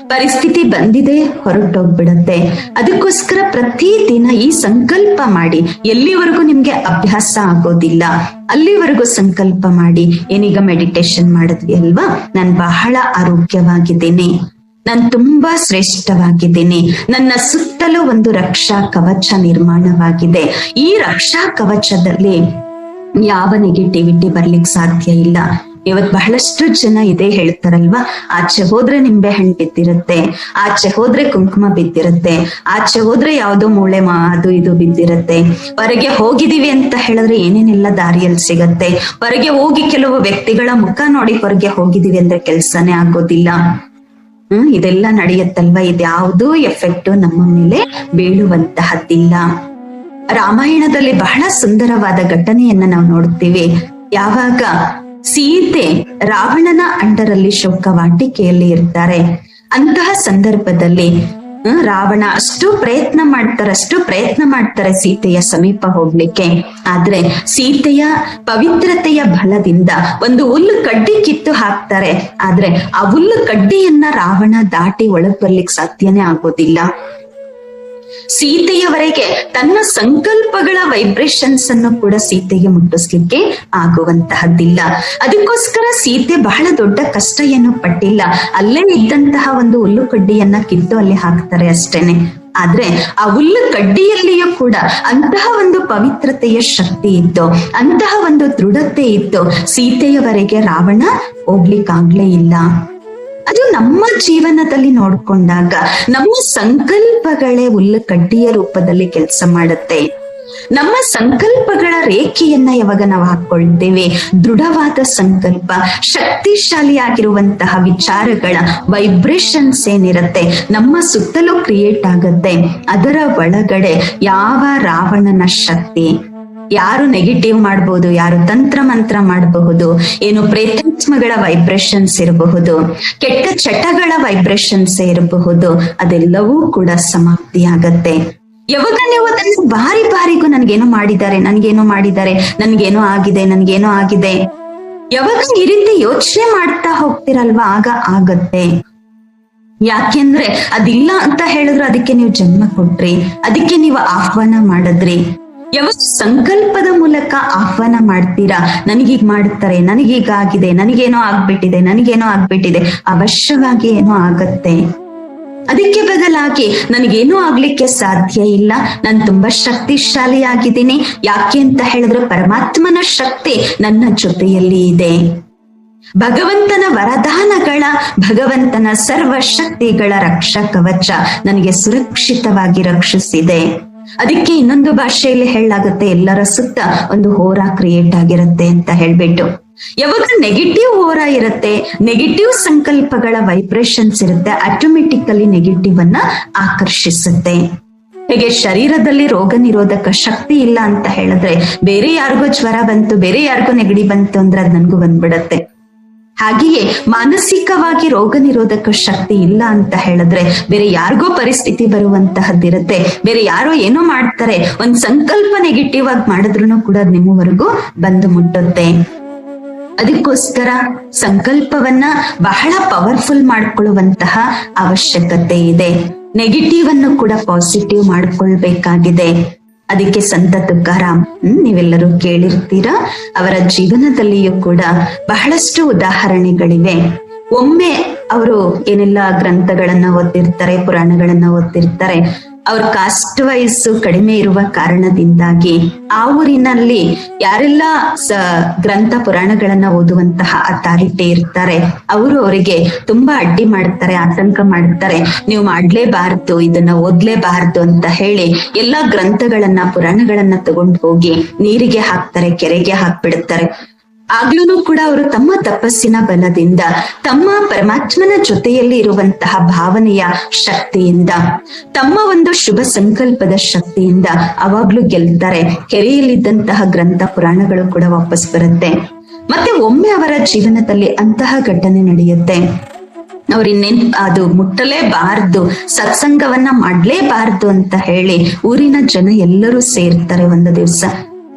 ಪರಿಸ್ಥಿತಿ ಬಂದಿದೆ, ಹೊರಟೋಗ್ಬಿಡತ್ತೆ. ಅದಕ್ಕೋಸ್ಕರ ಪ್ರತಿ ದಿನ ಈ ಸಂಕಲ್ಪ ಮಾಡಿ. ಎಲ್ಲಿವರೆಗೂ ನಿಮ್ಗೆ ಅಭ್ಯಾಸ ಆಗೋದಿಲ್ಲ, ಅಲ್ಲಿವರೆಗೂ ಸಂಕಲ್ಪ ಮಾಡಿ. ಏನೀಗ ಮೆಡಿಟೇಷನ್ ಮಾಡಿದ್ವಿ ಅಲ್ವಾ? ನಾನ್ ಬಹಳ ಆರೋಗ್ಯವಾಗಿದ್ದೇನೆ. ನಾನು ತುಂಬಾ ಶ್ರೇಷ್ಠವಾಗಿದ್ದೇನೆ. ನನ್ನ ಸುತ್ತಲೂ ಒಂದು ರಕ್ಷಾ ಕವಚ ನಿರ್ಮಾಣವಾಗಿದೆ. ಈ ರಕ್ಷಾ ಕವಚದಲ್ಲಿ ಯಾವ ನೆಗೆಟಿವಿಟಿ ಬರ್ಲಿಕ್ಕೆ ಸಾಧ್ಯ ಇಲ್ಲ. ಇವತ್ ಬಹಳಷ್ಟು ಜನ ಇದೇ ಹೇಳ್ತಾರಲ್ವಾ? ಆಚೆ ಹೋದ್ರೆ ನಿಂಬೆ ಹಣ್ಣು ಬಿದ್ದಿರುತ್ತೆ, ಆಚೆ ಹೋದ್ರೆ ಕುಂಕುಮ ಬಿದ್ದಿರುತ್ತೆ, ಆಚೆ ಹೋದ್ರೆ ಯಾವ್ದೋ ಮೂಳೆ ಮಾ ಅದು ಇದು ಬಿದ್ದಿರುತ್ತೆ. ಹೊರಗೆ ಹೋಗಿದೀವಿ ಅಂತ ಹೇಳಿದ್ರೆ ಏನೇನೆಲ್ಲ ದಾರಿಯಲ್ಲಿ ಸಿಗತ್ತೆ? ಹೊರಗೆ ಹೋಗಿ ಕೆಲವು ವ್ಯಕ್ತಿಗಳ ಮುಖ ನೋಡಿ ಹೊರಗೆ ಹೋಗಿದೀವಿ ಅಂದ್ರೆ ಕೆಲ್ಸನೇ ಆಗೋದಿಲ್ಲ. ಹ್ಮ್, ಇದೆಲ್ಲ ನಡೆಯುತ್ತಲ್ವಾ? ಇದ್ಯಾವುದೂ ಎಫೆಕ್ಟ್ ನಮ್ಮ ಮೇಲೆ ಬೀಳುವಂತಹದ್ದಿಲ್ಲ. ರಾಮಾಯಣದಲ್ಲಿ ಬಹಳ ಸುಂದರವಾದ ಘಟನೆಯನ್ನ ನಾವು ನೋಡ್ತೀವಿ. ಯಾವಾಗ? ಸೀತೆ ರಾವಣನ ಅಂಡರಲ್ಲಿ ಶೋಕವಾಟಿಕೆಯಲ್ಲಿ ಇರ್ತಾರೆ. ಅಂತಹ ಸಂದರ್ಭದಲ್ಲಿ ರಾವಣ ಅಷ್ಟು ಪ್ರಯತ್ನ ಮಾಡ್ತಾರೆ, ಅಷ್ಟು ಪ್ರಯತ್ನ ಮಾಡ್ತಾರೆ ಸೀತೆಯ ಸಮೀಪ ಹೋಗ್ಲಿಕ್ಕೆ. ಆದ್ರೆ ಸೀತೆಯ ಪವಿತ್ರತೆಯ ಬಲದಿಂದ ಒಂದು ಹುಲ್ಲು ಕಡ್ಡಿ ಕಿತ್ತು ಹಾಕ್ತಾರೆ. ಆದ್ರೆ ಆ ಹುಲ್ಲು ಕಡ್ಡಿಯನ್ನ ರಾವಣ ದಾಟಿ ಒಳಗ್ ಬರ್ಲಿಕ್ಕೆ ಸಾಧ್ಯನೇ ಆಗೋದಿಲ್ಲ. ಸೀತೆಯವರೆಗೆ ತನ್ನ ಸಂಕಲ್ಪಗಳ ವೈಬ್ರೇಷನ್ಸ್ ಅನ್ನು ಕೂಡ ಸೀತೆಗೆ ಮುಟ್ಟಿಸ್ಲಿಕ್ಕೆ ಆಗುವಂತಹದ್ದಿಲ್ಲ. ಅದಕ್ಕೋಸ್ಕರ ಸೀತೆ ಬಹಳ ದೊಡ್ಡ ಕಷ್ಟ ಏನು ಪಟ್ಟಿಲ್ಲ. ಅಲ್ಲೇ ಇದ್ದಂತಹ ಒಂದು ಹುಲ್ಲು ಕಡ್ಡಿಯನ್ನ ಕಿತ್ತು ಅಲ್ಲಿ ಹಾಕ್ತಾರೆ ಅಷ್ಟೇನೆ. ಆದ್ರೆ ಆ ಹುಲ್ಲು ಕಡ್ಡಿಯಲ್ಲಿಯೂ ಕೂಡ ಅಂತಹ ಒಂದು ಪವಿತ್ರತೆಯ ಶಕ್ತಿ ಇತ್ತು. ಅಂತಹ ಒಂದು ದೃಢತೆ ಇತ್ತು. ಸೀತೆಯವರೆಗೆ ರಾವಣ ಹೋಗ್ಲಿಕ್ಕಾಗ್ಲೇ ಇಲ್ಲ. ಅದು ನಮ್ಮ ಜೀವನದಲ್ಲಿ ನೋಡ್ಕೊಂಡಾಗ ನಮ್ಮ ಸಂಕಲ್ಪಗಳೇ ಹುಲ್ಲು ರೂಪದಲ್ಲಿ ಕೆಲಸ ಮಾಡುತ್ತೆ. ನಮ್ಮ ಸಂಕಲ್ಪಗಳ ರೇಖೆಯನ್ನ ಯಾವಾಗ ನಾವು ಹಾಕೊಳ್ತೇವೆ ದೃಢವಾದ ಸಂಕಲ್ಪ, ಶಕ್ತಿಶಾಲಿಯಾಗಿರುವಂತಹ ವಿಚಾರಗಳ ವೈಬ್ರೇಷನ್ಸ್ ಏನಿರುತ್ತೆ? ನಮ್ಮ ಸುತ್ತಲೂ ಕ್ರಿಯೇಟ್ ಆಗುತ್ತೆ. ಅದರ ಒಳಗಡೆ ಯಾವ ರಾವಣನ ಶಕ್ತಿ? ಯಾರು ನೆಗೆಟಿವ್ ಮಾಡಬಹುದು ಯಾರು ತಂತ್ರ ಮಂತ್ರ ಮಾಡಬಹುದು, ಏನು ಪ್ರೇತಾತ್ಮಗಳ ವೈಬ್ರೇಷನ್ಸ್ ಇರಬಹುದು, ಕೆಟ್ಟ ಚಟಗಳ ವೈಬ್ರೇಷನ್ಸ್ ಇರಬಹುದು, ಅದೆಲ್ಲವೂ ಕೂಡ ಸಮಾಪ್ತಿ ಆಗತ್ತೆ. ಯಾವಾಗ ನೀವು ಅದನ್ನು ಬಾರಿ ಬಾರಿಗೂ ನನ್ಗೇನೋ ಮಾಡಿದ್ದಾರೆ ನನ್ಗೇನೋ ಮಾಡಿದ್ದಾರೆ, ನನ್ಗೇನೋ ಆಗಿದೆ ನನ್ಗೇನೋ ಆಗಿದೆ. ಯಾವಾಗ ಈ ರೀತಿ ಯೋಚನೆ ಮಾಡ್ತಾ ಹೋಗ್ತಿರಲ್ವಾ, ಆಗ ಆಗತ್ತೆ. ಯಾಕೆಂದ್ರೆ ಅದಿಲ್ಲ ಅಂತ ಹೇಳಿದ್ರು ಅದಕ್ಕೆ ನೀವು ಜನ್ಮ ಕೊಟ್ರಿ, ಅದಕ್ಕೆ ನೀವು ಆಹ್ವಾನ ಮಾಡಿದ್ರಿ. ಯಾವತ್ತು ಸಂಕಲ್ಪದ ಮೂಲಕ ಆಹ್ವಾನ ಮಾಡ್ತೀರಾ? ನನಗೀಗ ಮಾಡ್ತಾರೆ, ನನಗೀಗಾಗಿದೆ, ನನಗೇನೋ ಆಗ್ಬಿಟ್ಟಿದೆ ನನಗೇನೋ ಆಗ್ಬಿಟ್ಟಿದೆ, ಅವಶ್ಯವಾಗಿ ಏನೋ ಆಗತ್ತೆ. ಅದಕ್ಕೆ ಬದಲಾಗಿ ನನಗೇನೂ ಆಗ್ಲಿಕ್ಕೆ ಸಾಧ್ಯ ಇಲ್ಲ, ನಾನು ತುಂಬಾ ಶಕ್ತಿಶಾಲಿಯಾಗಿದ್ದೀನಿ. ಯಾಕೆ ಅಂತ ಹೇಳಿದ್ರೆ ಪರಮಾತ್ಮನ ಶಕ್ತಿ ನನ್ನ ಜೊತೆಯಲ್ಲಿ ಇದೆ. ಭಗವಂತನ ವರದಾನಗಳ, ಭಗವಂತನ ಸರ್ವ ಶಕ್ತಿಗಳ ರಕ್ಷಾ ಕವಚ ನನಗೆ ಸುರಕ್ಷಿತವಾಗಿ ರಕ್ಷಿಸಿದೆ. ಅದಕ್ಕೆ ಇನ್ನೊಂದು ಭಾಷೆಯಲ್ಲಿ ಹೇಳಲಾಗುತ್ತೆ, ಎಲ್ಲರ ಸುತ್ತ ಒಂದು ಹೋರಾ ಕ್ರಿಯೇಟ್ ಆಗಿರುತ್ತೆ ಅಂತ ಹೇಳ್ಬಿಟ್ಟು. ಯಾವಾಗ ನೆಗೆಟಿವ್ ಹೋರ ಇರುತ್ತೆ ನೆಗೆಟಿವ್ ಸಂಕಲ್ಪಗಳ ವೈಬ್ರೇಷನ್ಸ್ ಇರುತ್ತೆ ಆಟೋಮೆಟಿಕಲಿ ನೆಗೆಟಿವ್ ಅನ್ನ ಆಕರ್ಷಿಸುತ್ತೆ. ಹೇಗೆ ಶರೀರದಲ್ಲಿ ರೋಗ ನಿರೋಧಕ ಶಕ್ತಿ ಇಲ್ಲ ಅಂತ ಹೇಳಿದ್ರೆ, ಬೇರೆ ಯಾರಿಗೋ ಜ್ವರ ಬಂತು, ಬೇರೆ ಯಾರಿಗೋ ನೆಗಡಿ ಬಂತು ಅಂದ್ರೆ ಅದ್ ನನ್ಗೂ ಬಂದ್ಬಿಡತ್ತೆ. ಹಾಗೆಯೇ ಮಾನಸಿಕವಾಗಿ ರೋಗ ನಿರೋಧಕ ಶಕ್ತಿ ಇಲ್ಲ ಅಂತ ಹೇಳಿದ್ರೆ ಬೇರೆ ಯಾರಿಗೋ ಪರಿಸ್ಥಿತಿ ಬರುವಂತಹದ್ದಿರುತ್ತೆ ಬೇರೆ ಯಾರೋ ಏನೋ ಮಾಡ್ತಾರೆ. ಒಂದ್ ಸಂಕಲ್ಪ ನೆಗೆಟಿವ್ ಆಗಿ ಮಾಡಿದ್ರು ಕೂಡ ನಿಮ್ಮವರೆಗೂ ಬಂದು ಮುಟ್ಟುತ್ತೆ. ಅದಕ್ಕೋಸ್ಕರ ಸಂಕಲ್ಪವನ್ನ ಬಹಳ ಪವರ್ಫುಲ್ ಮಾಡ್ಕೊಳ್ಳುವಂತಹ ಅವಶ್ಯಕತೆ ಇದೆ. ನೆಗೆಟಿವ್ ಅನ್ನು ಕೂಡ ಪಾಸಿಟಿವ್ ಮಾಡ್ಕೊಳ್ಬೇಕಾಗಿದೆ. ಅದಕ್ಕೆ ಸಂತ ತುಕಾರಾಮ್ ನೀವೆಲ್ಲರೂ ಕೇಳಿರ್ತೀರಾ? ಅವರ ಜೀವನದಲ್ಲಿಯೂ ಕೂಡ ಬಹಳಷ್ಟು ಉದಾಹರಣೆಗಳಿವೆ. ಒಮ್ಮೆ ಅವರು ಏನೆಲ್ಲ ಗ್ರಂಥಗಳನ್ನ ಓದ್ತಿರ್ತಾರೆ, ಪುರಾಣಗಳನ್ನ ಓದ್ತಿರ್ತಾರೆ ಅವ್ರ ಕಾಸ್ಟ್ ವೈಸ್ ಕಡಿಮೆ ಇರುವ ಕಾರಣದಿಂದಾಗಿ ಆ ಊರಿನಲ್ಲಿ ಯಾರೆಲ್ಲ ಗ್ರಂಥ ಪುರಾಣಗಳನ್ನ ಓದುವಂತಹ ಅಥಾರಿಟಿ ಇರ್ತಾರೆ, ಅವರು ಅವರಿಗೆ ತುಂಬಾ ಅಡ್ಡಿ ಮಾಡ್ತಾರೆ, ಆತಂಕ ಮಾಡ್ತಾರೆ. ನೀವು ಮಾಡ್ಲೇಬಾರ್ದು, ಇದನ್ನ ಓದ್ಲೇಬಾರ್ದು ಅಂತ ಹೇಳಿ ಎಲ್ಲಾ ಗ್ರಂಥಗಳನ್ನ, ಪುರಾಣಗಳನ್ನ ತಗೊಂಡು ಹೋಗಿ ನೀರಿಗೆ ಹಾಕ್ತಾರೆ, ಕೆರೆಗೆ ಹಾಕ್ಬಿಡ್ತಾರೆ. ಆಗ್ಲೂ ಕೂಡ ಅವರು ತಮ್ಮ ತಪಸ್ಸಿನ ಬಲದಿಂದ, ತಮ್ಮ ಪರಮಾತ್ಮನ ಜೊತೆಯಲ್ಲಿ ಇರುವಂತಹ ಭಾವನೆಯ ಶಕ್ತಿಯಿಂದ, ತಮ್ಮ ಒಂದು ಶುಭ ಸಂಕಲ್ಪದ ಶಕ್ತಿಯಿಂದ ಅವಾಗ್ಲೂ ಗೆಲ್ತಾರೆ. ಕೆರೆಯಲ್ಲಿದ್ದಂತಹ ಗ್ರಂಥ ಪುರಾಣಗಳು ಕೂಡ ವಾಪಸ್ ಬರುತ್ತೆ. ಮತ್ತೆ ಒಮ್ಮೆ ಅವರ ಜೀವನದಲ್ಲಿ ಅಂತಹ ಘಟನೆ ನಡೆಯುತ್ತೆ. ಅವ್ರಿನ್ನೇನ್ ಅದು ಮುಟ್ಟಲೇಬಾರ್ದು, ಸತ್ಸಂಗವನ್ನ ಮಾಡ್ಲೇಬಾರ್ದು ಅಂತ ಹೇಳಿ ಊರಿನ ಜನ ಎಲ್ಲರೂ ಸೇರ್ತಾರೆ ಒಂದು ದಿವ್ಸ.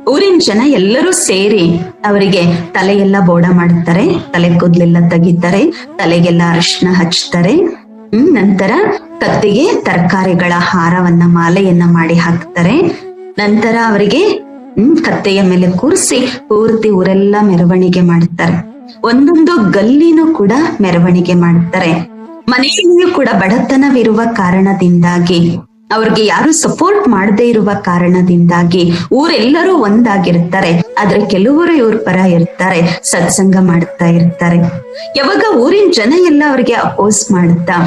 ಊರಿನ ಜನ ಎಲ್ಲರೂ ಸೇರಿ ಅವರಿಗೆ ತಲೆಯೆಲ್ಲ ಬೋಡ ಮಾಡ್ತಾರೆ ತಲೆ ಕೂದ್ಲೆಲ್ಲ ತೆಗಿತಾರೆ, ತಲೆಗೆಲ್ಲ ಅರಿಶಿನ ಹಚ್ತಾರೆ ಹ್ಮ್, ನಂತರ ಕತ್ತಿಗೆ ತರಕಾರಿಗಳ ಹಾರವನ್ನ, ಮಾಲೆಯನ್ನ ಮಾಡಿ ಹಾಕ್ತಾರೆ ನಂತರ ಅವರಿಗೆ, ಹ್ಮ್ ಕತ್ತೆಯ ಮೇಲೆ ಕೂರಿಸಿ ಪೂರ್ತಿ ಊರೆಲ್ಲ ಮೆರವಣಿಗೆ ಮಾಡ್ತಾರೆ ಒಂದೊಂದು ಗಲ್ಲಿನೂ ಕೂಡ ಮೆರವಣಿಗೆ ಮಾಡ್ತಾರೆ ಮನೆಯಲ್ಲಿಯೂ ಕೂಡ ಬಡತನವಿರುವ ಕಾರಣದಿಂದಾಗಿ ಅವ್ರಿಗೆ ಯಾರು ಸಪೋರ್ಟ್ ಮಾಡದೇ ಇರುವ ಕಾರಣದಿಂದಾಗಿ ಊರೆಲ್ಲರೂ ಒಂದಾಗಿರ್ತಾರೆ. ಆದ್ರೆ ಕೆಲವರು ಇವ್ರ ಪರ ಇರ್ತಾರೆ, ಸತ್ಸಂಗ ಮಾಡ್ತಾ ಇರ್ತಾರೆ. ಯಾವಾಗ ಊರಿನ ಜನ ಎಲ್ಲ ಅವ್ರಿಗೆ ಅಪೋಸ್ ಮಾಡುತ್ತಾ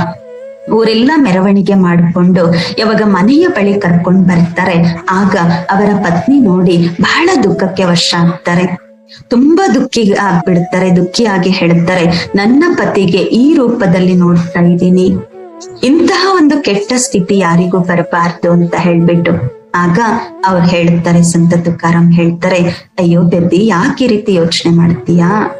ಊರೆಲ್ಲ ಮೆರವಣಿಗೆ ಮಾಡಿಕೊಂಡು, ಯಾವಾಗ ಮನೆಯ ಬಳಿ ಕರ್ಕೊಂಡ್ ಬರ್ತಾರೆ, ಆಗ ಅವರ ಪತ್ನಿ ನೋಡಿ ಬಹಳ ದುಃಖಕ್ಕೆ ವಶ ಆಗ್ತಾರೆ. ತುಂಬಾ ದುಃಖಿ ಆಗ್ಬಿಡ್ತಾರೆ, ದುಃಖಿಯಾಗಿ ಹೇಳ್ತಾರೆ, ನನ್ನ ಪತಿಗೆ ಈ ರೂಪದಲ್ಲಿ ನೋಡ್ತಾ ಇದ್ದೀನಿ. ಇಂತಹ ಒಂದು ಕೆಟ್ಟ ಸ್ಥಿತಿ ಯಾರಿಗೂ ಬರಬಾರ್ದು ಅಂತ ಹೇಳ್ಬಿಟ್ಟು ಆಗ ಅವ್ರು ಹೇಳ್ತಾರೆ, ಸಂತ ತುಕಾರಾಮ್ ಹೇಳ್ತಾರೆ, ಅಯ್ಯೋ ದೇವಿ ಯಾಕೆ ಈ ರೀತಿ ಯೋಚನೆ ಮಾಡ್ತೀಯಾ?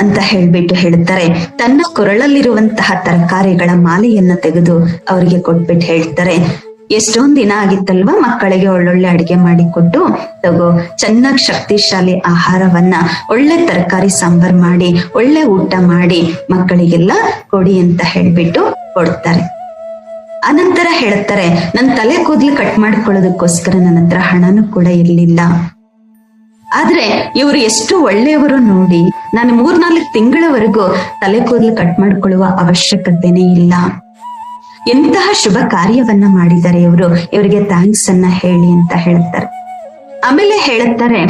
ಅಂತ ಹೇಳ್ಬಿಟ್ಟು ಹೇಳ್ತಾರೆ. ತನ್ನ ಕೊರಳಲ್ಲಿರುವಂತಹ ತರಕಾರಿಗಳ ಮಾಲೆಯನ್ನ ತೆಗೆದು ಅವರಿಗೆ ಕೊಟ್ಬಿಟ್ಟು ಹೇಳ್ತಾರೆ. ಎಷ್ಟೊಂದ್ ದಿನ ಆಗಿತ್ತಲ್ವಾ ಮಕ್ಕಳಿಗೆ ಒಳ್ಳೊಳ್ಳೆ ಅಡಿಗೆ ಮಾಡಿ ಕೊಟ್ಟು? ತಗೋ, ಚೆನ್ನಾಗ್ ಶಕ್ತಿಶಾಲಿ ಆಹಾರವನ್ನ, ಒಳ್ಳೆ ತರಕಾರಿ ಸಾಂಬಾರ್ ಮಾಡಿ, ಒಳ್ಳೆ ಊಟ ಮಾಡಿ ಮಕ್ಕಳಿಗೆಲ್ಲ ಕೊಡಿ ಅಂತ ಹೇಳ್ಬಿಟ್ಟು ಕೊಡ್ತಾರೆ. ಅನಂತರ ಹೇಳ್ತಾರೆ, ನನ್ನ ತಲೆ ಕೂದಲು ಕಟ್ ಮಾಡ್ಕೊಳ್ಳೋದಕ್ಕೋಸ್ಕರ ನನ್ನ ಹತ್ರ ಹಣನೂ ಕೂಡ ಇರ್ಲಿಲ್ಲ. ಆದ್ರೆ ಇವರು ಎಷ್ಟು ಒಳ್ಳೆಯವರು ನೋಡಿ ನಾನು ಮೂರ್ನಾಲ್ಕು ತಿಂಗಳವರೆಗೂ ತಲೆ ಕೂದಲು ಕಟ್ ಮಾಡ್ಕೊಳ್ಳುವ ಅವಶ್ಯಕತೆನೇ ಇಲ್ಲ. ಎಂತಹ ಶುಭ ಕಾರ್ಯವನ್ನ ಮಾಡಿದ್ದಾರೆ ಇವರು. ಇವರಿಗೆ ಥ್ಯಾಂಕ್ಸ್ ಅನ್ನ ಹೇಳಿ ಅಂತ ಹೇಳ್ತಾರೆ. ಆಮೇಲೆ ಹೇಳುತ್ತಾರೆ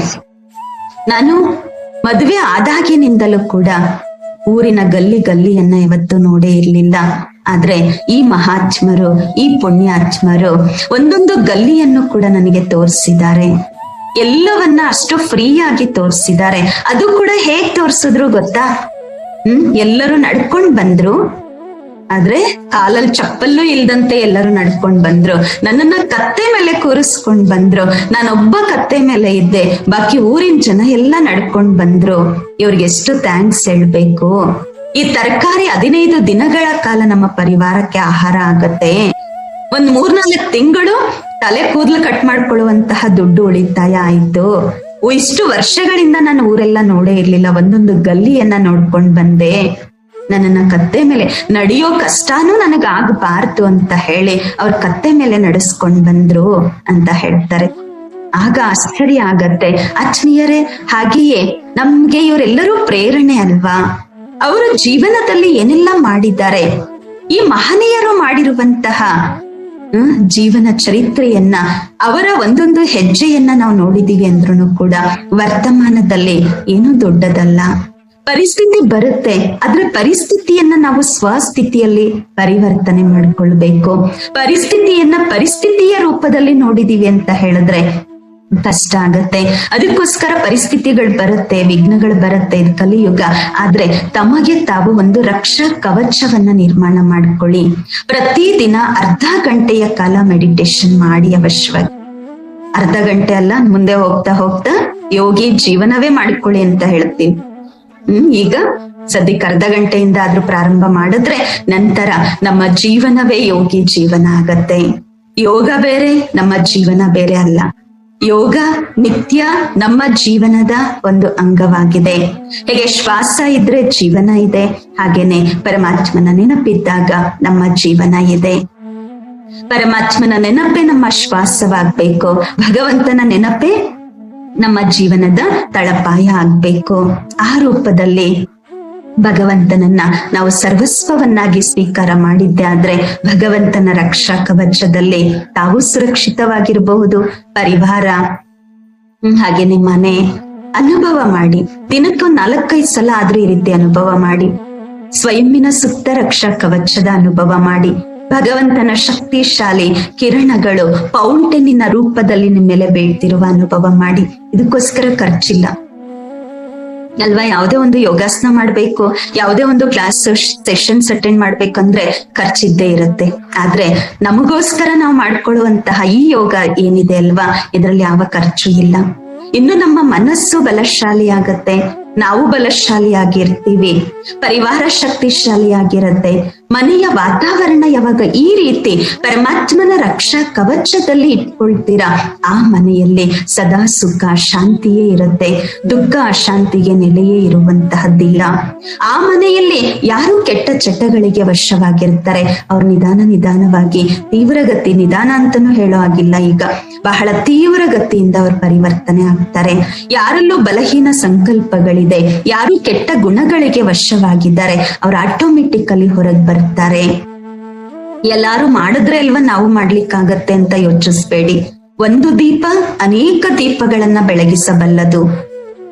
ನಾನು ಮದುವೆ ಆದಾಗಿನಿಂದಲೂ ಕೂಡ ಊರಿನ ಗಲ್ಲಿ ಗಲ್ಲಿಯನ್ನ ಇವತ್ತು ನೋಡೇ ಇರ್ಲಿಲ್ಲ. ಆದ್ರೆ ಈ ಮಹಾತ್ಮರು, ಈ ಪುಣ್ಯಾತ್ಮರು ಒಂದೊಂದು ಗಲ್ಲಿಯನ್ನು ಕೂಡ ನನಗೆ ತೋರಿಸಿದ್ದಾರೆ. ಎಲ್ಲವನ್ನ ಅಷ್ಟು ಫ್ರೀ ಆಗಿ ತೋರಿಸಿದ್ದಾರೆ. ಅದು ಕೂಡ ಹೇಗ್ ತೋರ್ಸಿದ್ರು ಗೊತ್ತಾ? ಹ್ಮ್, ಎಲ್ಲರೂ ನಡ್ಕೊಂಡ್ ಬಂದ್ರು. ಆದ್ರೆ ಕಾಲಲ್ಲಿ ಚಪ್ಪಲ್ಲೂ ಇಲ್ದಂತೆ ಎಲ್ಲರೂ ನಡ್ಕೊಂಡ್ ಬಂದ್ರು. ನನ್ನನ್ನ ಕತ್ತೆ ಮೇಲೆ ಕೂರಿಸ್ಕೊಂಡ್ ಬಂದ್ರು. ನಾನೊಬ್ಬ ಕತ್ತೆ ಮೇಲೆ ಇದ್ದೆ. ಬಾಕಿ ಊರಿನ ಜನ ಎಲ್ಲ ನಡ್ಕೊಂಡ್ ಬಂದ್ರು. ಇವ್ರಿಗೆ ಎಷ್ಟು ಥ್ಯಾಂಕ್ಸ್ ಹೇಳ್ಬೇಕು? ಈ ತರಕಾರಿ ಹದಿನೈದು ದಿನಗಳ ಕಾಲ ನಮ್ಮ ಪರಿವಾರಕ್ಕೆ ಆಹಾರ ಆಗತ್ತೆ. ಒಂದ್ ಮೂರ್ನಾಲ್ಕು ತಿಂಗಳು ತಲೆ ಕೂದಲು ಕಟ್ ಮಾಡ್ಕೊಳ್ಳುವಂತಹ ದುಡ್ಡು ಉಳಿತಾಯ ಆಯ್ತು. ಇಷ್ಟು ವರ್ಷಗಳಿಂದ ನಾನು ಊರೆಲ್ಲ ನೋಡೇ ಇರ್ಲಿಲ್ಲ. ಒಂದೊಂದು ಗಲ್ಲಿಯನ್ನ ನೋಡ್ಕೊಂಡ್ ಬಂದೆ. ನನ್ನನ್ನ ಕತ್ತೆ ಮೇಲೆ ನಡೆಯೋ ಕಷ್ಟಾನು ನನಗಾಗಬಾರ್ದು ಅಂತ ಹೇಳಿ ಅವ್ರ ಕತ್ತೆ ಮೇಲೆ ನಡೆಸ್ಕೊಂಡ್ ಬಂದ್ರು ಅಂತ ಹೇಳ್ತಾರೆ. ಆಗ ಆಶ್ಚರ್ಯ ಆಗತ್ತೆ. ಆತ್ಮೀಯರೇ, ಹಾಗೆಯೇ ನಮ್ಗೆ ಇವರೆಲ್ಲರೂ ಪ್ರೇರಣೆ ಅಲ್ವಾ? ಅವರ ಜೀವನದಲ್ಲಿ ಏನೆಲ್ಲ ಮಾಡಿದ್ದಾರೆ? ಈ ಮಹನೀಯರು ಮಾಡಿರುವಂತಹ ಜೀವನ ಚರಿತ್ರೆಯನ್ನ, ಅವರ ಒಂದೊಂದು ಹೆಜ್ಜೆಯನ್ನ ನಾವು ನೋಡಿದೀವಿ ಅಂದ್ರೂ ಕೂಡ ವರ್ತಮಾನದಲ್ಲಿ ಏನು ದೊಡ್ಡದಲ್ಲ. ಪರಿಸ್ಥಿತಿ ಬರುತ್ತೆ. ಆದ್ರೆ ಪರಿಸ್ಥಿತಿಯನ್ನ ನಾವು ಸ್ವಸ್ಥಿತಿಯಲ್ಲಿ ಪರಿವರ್ತನೆ ಮಾಡ್ಕೊಳ್ಬೇಕು. ಪರಿಸ್ಥಿತಿಯನ್ನ ಪರಿಸ್ಥಿತಿಯ ರೂಪದಲ್ಲಿ ನೋಡಿದೀವಿ ಅಂತ ಹೇಳಿದ್ರೆ ಕಷ್ಟ ಆಗತ್ತೆ ಅದಕ್ಕೋಸ್ಕರ ಪರಿಸ್ಥಿತಿಗಳು ಬರುತ್ತೆ, ವಿಘ್ನಗಳು ಬರುತ್ತೆ ಇದು ಕಲಿಯುಗ. ಆದ್ರೆ ತಮಗೆ ತಾವು ಒಂದು ರಕ್ಷಾ ಕವಚವನ್ನ ನಿರ್ಮಾಣ ಮಾಡ್ಕೊಳ್ಳಿ. ಪ್ರತಿದಿನ ಅರ್ಧ ಗಂಟೆಯ ಕಾಲ ಮೆಡಿಟೇಷನ್ ಮಾಡಿ ಅವಶ್ಯವಾಗಿ. ಅರ್ಧ ಗಂಟೆ ಅಲ್ಲ, ಮುಂದೆ ಹೋಗ್ತಾ ಹೋಗ್ತಾ ಯೋಗಿ ಜೀವನವೇ ಮಾಡ್ಕೊಳ್ಳಿ ಅಂತ ಹೇಳ್ತೀನಿ. ಹ್ಮ್, ಈಗ ಸದ್ಯಕ್ಕೆ ಅರ್ಧ ಗಂಟೆಯಿಂದ ಆದ್ರೂ ಪ್ರಾರಂಭ ಮಾಡಿದ್ರೆ ನಂತರ ನಮ್ಮ ಜೀವನವೇ ಯೋಗಿ ಜೀವನ ಆಗತ್ತೆ. ಯೋಗ ಬೇರೆ, ನಮ್ಮ ಜೀವನ ಬೇರೆ ಅಲ್ಲ. ಯೋಗ ನಿತ್ಯ ನಮ್ಮ ಜೀವನದ ಒಂದು ಅಂಗವಾಗಿದೆ. ಹೇಗೆ ಶ್ವಾಸ ಇದ್ರೆ ಜೀವನ ಇದೆ, ಹಾಗೇನೆ ಪರಮಾತ್ಮನ ನೆನಪಿದ್ದಾಗ ನಮ್ಮ ಜೀವನ ಇದೆ. ಪರಮಾತ್ಮನ ನೆನಪೇ ನಮ್ಮ ಶ್ವಾಸವಾಗ್ಬೇಕು, ಭಗವಂತನ ನೆನಪೇ ನಮ್ಮ ಜೀವನದ ತಳಪಾಯ ಆಗ್ಬೇಕು. ಆ ರೂಪದಲ್ಲಿ ಭಗವಂತನನ್ನ ನಾವು ಸರ್ವಸ್ವವನ್ನಾಗಿ ಸ್ವೀಕಾರ ಮಾಡಿದ್ದೆ ಆದ್ರೆ ಭಗವಂತನ ರಕ್ಷಾ ಕವಚದಲ್ಲಿ ತಾವು ಸುರಕ್ಷಿತವಾಗಿರಬಹುದು. ಪರಿವಾರ ಹಾಗೆ ನಿಮ್ಮನೆ ಮನೆ ಅನುಭವ ಮಾಡಿ. ದಿನಕ್ಕೊಂದ್ ನಾಲ್ಕೈದು ಸಲ ಆದ್ರೂ ಈ ರೀತಿ ಅನುಭವ ಮಾಡಿ. ಸ್ವಯಂನ ಸುತ್ತ ರಕ್ಷಾ ಕವಚದ ಅನುಭವ ಮಾಡಿ. ಭಗವಂತನ ಶಕ್ತಿಶಾಲಿ ಕಿರಣಗಳು ಪೌಂಟೆನಿನ ರೂಪದಲ್ಲಿ ನಿಮ್ಮ ಮೇಲೆ ಬೀಳ್ತಿರುವ ಅನುಭವ ಮಾಡಿ. ಇದಕ್ಕೋಸ್ಕರ ಖರ್ಚಿಲ್ಲ. ಅಲ್ವಾ? ಯಾವುದೇ ಒಂದು ಯೋಗಾಸನ ಮಾಡ್ಬೇಕು, ಯಾವುದೇ ಒಂದು ಕ್ಲಾಸ್ ಸೆಷನ್ಸ್ ಅಟೆಂಡ್ ಮಾಡ್ಬೇಕಂದ್ರೆ ಖರ್ಚಿದ್ದೇ ಇರುತ್ತೆ. ಆದ್ರೆ ನಮಗೋಸ್ಕರ ನಾವು ಮಾಡ್ಕೊಳ್ಳುವಂತಹ ಈ ಯೋಗ ಏನಿದೆ ಅಲ್ವಾ? ಇದರಲ್ಲಿ ಯಾವ ಖರ್ಚು ಇಲ್ಲ. ಇನ್ನು ನಮ್ಮ ಮನಸ್ಸು ಬಲಶಾಲಿಯಾಗತ್ತೆ. ನಾವು ಬಲಶಾಲಿಯಾಗಿರ್ತೀವಿ. ಪರಿವಾರ ಶಕ್ತಿಶಾಲಿಯಾಗಿರತ್ತೆ. ಮನೆಯ ವಾತಾವರಣ ಯಾವಾಗ ಈ ರೀತಿ ಪರಮಾತ್ಮನ ರಕ್ಷಾ ಕವಚದಲ್ಲಿ ಇಟ್ಕೊಳ್ತೀರಾ? ಆ ಮನೆಯಲ್ಲಿ ಸದಾ ಸುಖ, ಶಾಂತಿಯೇ ಇರುತ್ತೆ. ದುಃಖ ಅಶಾಂತಿಗೆ ನೆಲೆಯೇ ಇರುವಂತಹದ್ದಿಲ್ಲ. ಆ ಮನೆಯಲ್ಲಿ ಯಾರು ಕೆಟ್ಟ ಚಟಗಳಿಗೆ ವಶವಾಗಿರ್ತಾರೆ? ಅವ್ರು ನಿಧಾನ ನಿಧಾನವಾಗಿ ತೀವ್ರಗತಿ ನಿಧಾನ ಅಂತಾನೂ ಹೇಳೋ ಆಗಿಲ್ಲ ಈಗ. ಬಹಳ ತೀವ್ರಗತಿಯಿಂದ ಅವ್ರ ಪರಿವರ್ತನೆ ಆಗ್ತಾರೆ. ಯಾರಲ್ಲೂ ಬಲಹೀನ ಸಂಕಲ್ಪಗಳಿದೆ. ಯಾರು ಕೆಟ್ಟ ಗುಣಗಳಿಗೆ ವಶವಾಗಿದ್ದಾರೆ. ಅವ್ರು ಆಟೋಮೆಟಿಕಲಿ ಹೊರಗೆ ಬರ್ತಾರೆ ಎಲ್ಲಾರು ಮಾಡಿದ್ರೆ ಅಲ್ವಾ ನಾವು ಮಾಡ್ಲಿಕ್ಕಾಗತ್ತೆ ಅಂತ ಯೋಚಿಸ್ಬೇಡಿ. ಒಂದು ದೀಪ ಅನೇಕ ದೀಪಗಳನ್ನ ಬೆಳಗಿಸಬಲ್ಲದು.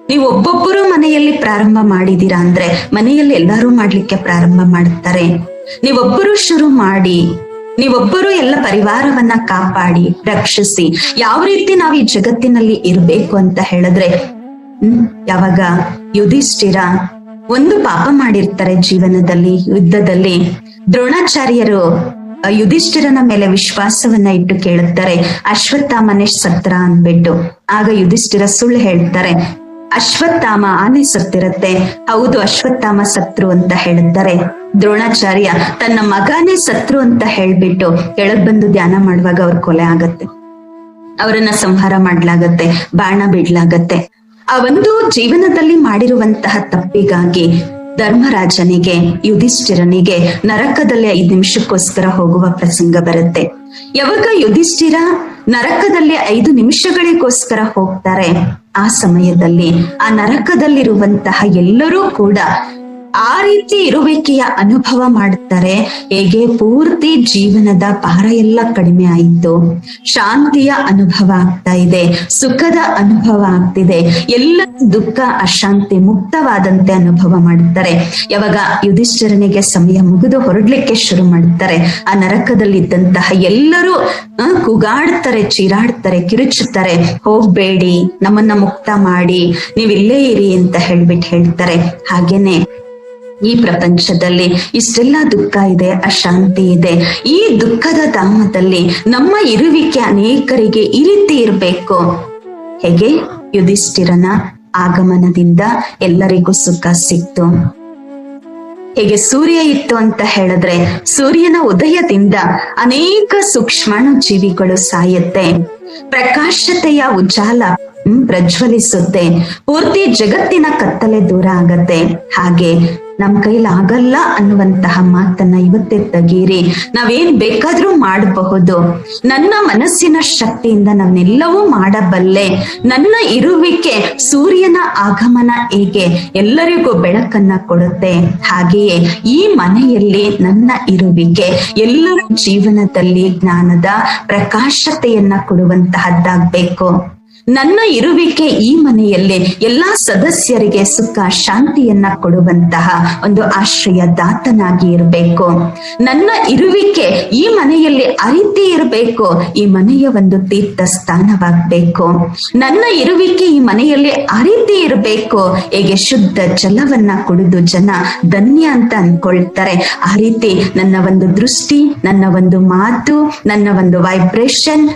ನೀವು ಒಬ್ಬೊಬ್ಬರು ಮನೆಯಲ್ಲಿ ಪ್ರಾರಂಭ ಮಾಡಿದೀರಾ ಅಂದ್ರೆ ಮನೆಯಲ್ಲಿ ಎಲ್ಲರೂ ಮಾಡ್ಲಿಕ್ಕೆ ಪ್ರಾರಂಭ ಮಾಡ್ತಾರೆ. ನೀವೊಬ್ಬರು ಶುರು ಮಾಡಿ, ನೀವೊಬ್ಬರು ಎಲ್ಲ ಪರಿವಾರವನ್ನ ಕಾಪಾಡಿ, ರಕ್ಷಿಸಿ, ಯಾವ ರೀತಿ ನಾವು ಈ ಜಗತ್ತಿನಲ್ಲಿ ಇರ್ಬೇಕು ಅಂತ ಹೇಳಿದ್ರೆ ಯಾವಾಗ ಯುಧಿಷ್ಠಿರ ಒಂದು ಪಾಪ ಮಾಡಿರ್ತಾರೆ ಜೀವನದಲ್ಲಿ, ಯುದ್ಧದಲ್ಲಿ. ದ್ರೋಣಾಚಾರ್ಯರು ಯುಧಿಷ್ಠಿರನ ಮೇಲೆ ವಿಶ್ವಾಸವನ್ನ ಇಟ್ಟು ಕೇಳುತ್ತಾರೆ, ಅಶ್ವತ್ಥಾಮನೆ ಸತ್ರ ಅಂದ್ಬಿಟ್ಟು ಆಗ ಯುಧಿಷ್ಠಿರ ಸುಳ್ಳು ಹೇಳ್ತಾರೆ, ಅಶ್ವತ್ಥಾಮ ಆನೆ ಸತ್ತಿರತ್ತೆ ಹೌದು, ಅಶ್ವತ್ಥಾಮ ಸತ್ರು ಅಂತ ಹೇಳುತ್ತಾರೆ. ದ್ರೋಣಾಚಾರ್ಯ, ತನ್ನ ಮಗನೇ ಸತ್ರು ಅಂತ ಹೇಳ್ಬಿಟ್ಟು ಕೆಳಗ್ ಬಂದು ಧ್ಯಾನ ಮಾಡುವಾಗ ಅವ್ರ ಕೊಲೆ ಆಗತ್ತೆ. ಅವರನ್ನ ಸಂಹಾರ ಮಾಡ್ಲಾಗತ್ತೆ, ಬಾಣ ಬಿಡ್ಲಾಗತ್ತೆ. ಆ ಒಂದು ಜೀವನದಲ್ಲಿ ಮಾಡಿರುವಂತಹ ತಪ್ಪಿಗಾಗಿ ಧರ್ಮರಾಜನಿಗೆ, ಯುಧಿಷ್ಠಿರನಿಗೆ ನರಕದಲ್ಲಿ ಐದು ನಿಮಿಷಕ್ಕೋಸ್ಕರ ಹೋಗುವ ಪ್ರಸಂಗ ಬರುತ್ತೆ. ಯಾವಾಗ ಯುಧಿಷ್ಠಿರ ನರಕದಲ್ಲಿ ಐದು ನಿಮಿಷಗಳಿಗೋಸ್ಕರ ಹೋಗ್ತಾರೆ, ಆ ಸಮಯದಲ್ಲಿ ಆ ನರಕದಲ್ಲಿರುವಂತಹ ಎಲ್ಲರೂ ಕೂಡ ಆ ರೀತಿ ಇರುವಿಕೆಯ ಅನುಭವ ಮಾಡುತ್ತಾರೆ ಹೇಗೆ? ಪೂರ್ತಿ ಜೀವನದ ಭಾರ ಎಲ್ಲ ಕಡಿಮೆ ಆಯಿತು. ಶಾಂತಿಯ ಅನುಭವ ಆಗ್ತಾ ಇದೆ. ಸುಖದ ಅನುಭವ ಆಗ್ತಿದೆ. ಎಲ್ಲ ದುಃಖ, ಅಶಾಂತಿ ಮುಕ್ತವಾದಂತೆ ಅನುಭವ ಮಾಡುತ್ತಾರೆ ಯಾವಾಗ ಯುಧಿಷ್ಠರನಿಗೆ ಸಮಯ ಮುಗಿದು ಹೊರಡ್ಲಿಕ್ಕೆ ಶುರು ಮಾಡುತ್ತಾರೆ ಆ ನರಕದಲ್ಲಿದ್ದಂತಹ ಎಲ್ಲರೂ ಕುಗಾಡ್ತಾರೆ, ಚೀರಾಡ್ತಾರೆ, ಕಿರುಚುತ್ತಾರೆ. ಹೋಗ್ಬೇಡಿ, ನಮ್ಮನ್ನ ಮುಕ್ತ ಮಾಡಿ, ನೀವಿಲ್ಲೇ ಇರಿ ಅಂತ ಹೇಳ್ಬಿಟ್ಟು ಹೇಳ್ತಾರೆ. ಹಾಗೇನೆ ಈ ಪ್ರಪಂಚದಲ್ಲಿ ಇಷ್ಟೆಲ್ಲ ದುಃಖ ಇದೆ, ಅಶಾಂತಿ ಇದೆ. ಈ ದುಃಖದ ಧಾಮದಲ್ಲಿ ನಮ್ಮ ಇರುವಿಕೆ ಅನೇಕರಿಗೆ ಈ ರೀತಿ ಇರಬೇಕು. ಹೇಗೆ? ಯುಧಿಷ್ಠಿರನ ಆಗಮನದಿಂದ ಎಲ್ಲರಿಗೂ ಸುಖ ಸಿಕ್ತು. ಹೇಗೆ ಸೂರ್ಯ ಇತ್ತು ಅಂತ ಹೇಳಿದ್ರೆ, ಸೂರ್ಯನ ಉದಯದಿಂದ ಅನೇಕ ಸೂಕ್ಷ್ಮಾಣು ಜೀವಿಗಳು ಸಾಯುತ್ತೆ. ಪ್ರಕಾಶತೆಯ ಉಜಾಲ ಪ್ರಜ್ವಲಿಸುತ್ತೆ. ಪೂರ್ತಿ ಜಗತ್ತಿನ ಕತ್ತಲೆ ದೂರ ಆಗತ್ತೆ. ಹಾಗೆ ನಮ್ ಕೈಲಿ ಆಗಲ್ಲ ಅನ್ನುವಂತಹ ಮಾತನ್ನ ಇವತ್ತೇ ತೆಗೀರಿ ನಾವೇನ್ ಬೇಕಾದ್ರೂ ಮಾಡಬಹುದು. ನನ್ನ ಮನಸ್ಸಿನ ಶಕ್ತಿಯಿಂದ ನಾನೆಲ್ಲವೂ ಮಾಡಬಲ್ಲೆ. ನನ್ನ ಇರುವಿಕೆ ಸೂರ್ಯನ ಆಗಮನ ಹೇಗೆ? ಎಲ್ಲರಿಗೂ ಬೆಳಕನ್ನ ಕೊಡುತ್ತೆ. ಹಾಗೆಯೇ ಈ ಮನೆಯಲ್ಲಿ ನನ್ನ ಇರುವಿಕೆ ಎಲ್ಲರ ಜೀವನದಲ್ಲಿ ಜ್ಞಾನದ ಪ್ರಕಾಶತೆಯನ್ನ ಕೊಡುವಂತಹದ್ದಾಗ್ಬೇಕು. ನನ್ನ ಇರುವಿಕೆ ಈ ಮನೆಯಲ್ಲಿ ಎಲ್ಲಾ ಸದಸ್ಯರಿಗೆ ಸುಖ ಶಾಂತಿಯನ್ನ ಕೊಡುವಂತಹ ಒಂದು ಆಶ್ರಯ ದಾತನಾಗಿ ಇರಬೇಕು. ನನ್ನ ಇರುವಿಕೆ ಈ ಮನೆಯಲ್ಲಿ ಅರಿತಿ ಇರಬೇಕು. ಈ ಮನೆಯ ಒಂದು ತೀರ್ಥ ಸ್ಥಾನವಾಗಬೇಕು ನನ್ನ ಇರುವಿಕೆ ಈ ಮನೆಯಲ್ಲಿ ಅರಿತಿ ಇರಬೇಕು. ಹೇಗೆ ಶುದ್ಧ ಜಲವನ್ನ ಕುಡಿದು ಜನ ಧನ್ಯ ಅಂತ ಅನ್ಕೊಳ್ತಾರೆ. ಆ ರೀತಿ ನನ್ನ ಒಂದು ದೃಷ್ಟಿ, ನನ್ನ ಒಂದು ಮಾತು, ನನ್ನ ಒಂದು ವೈಬ್ರೇಷನ್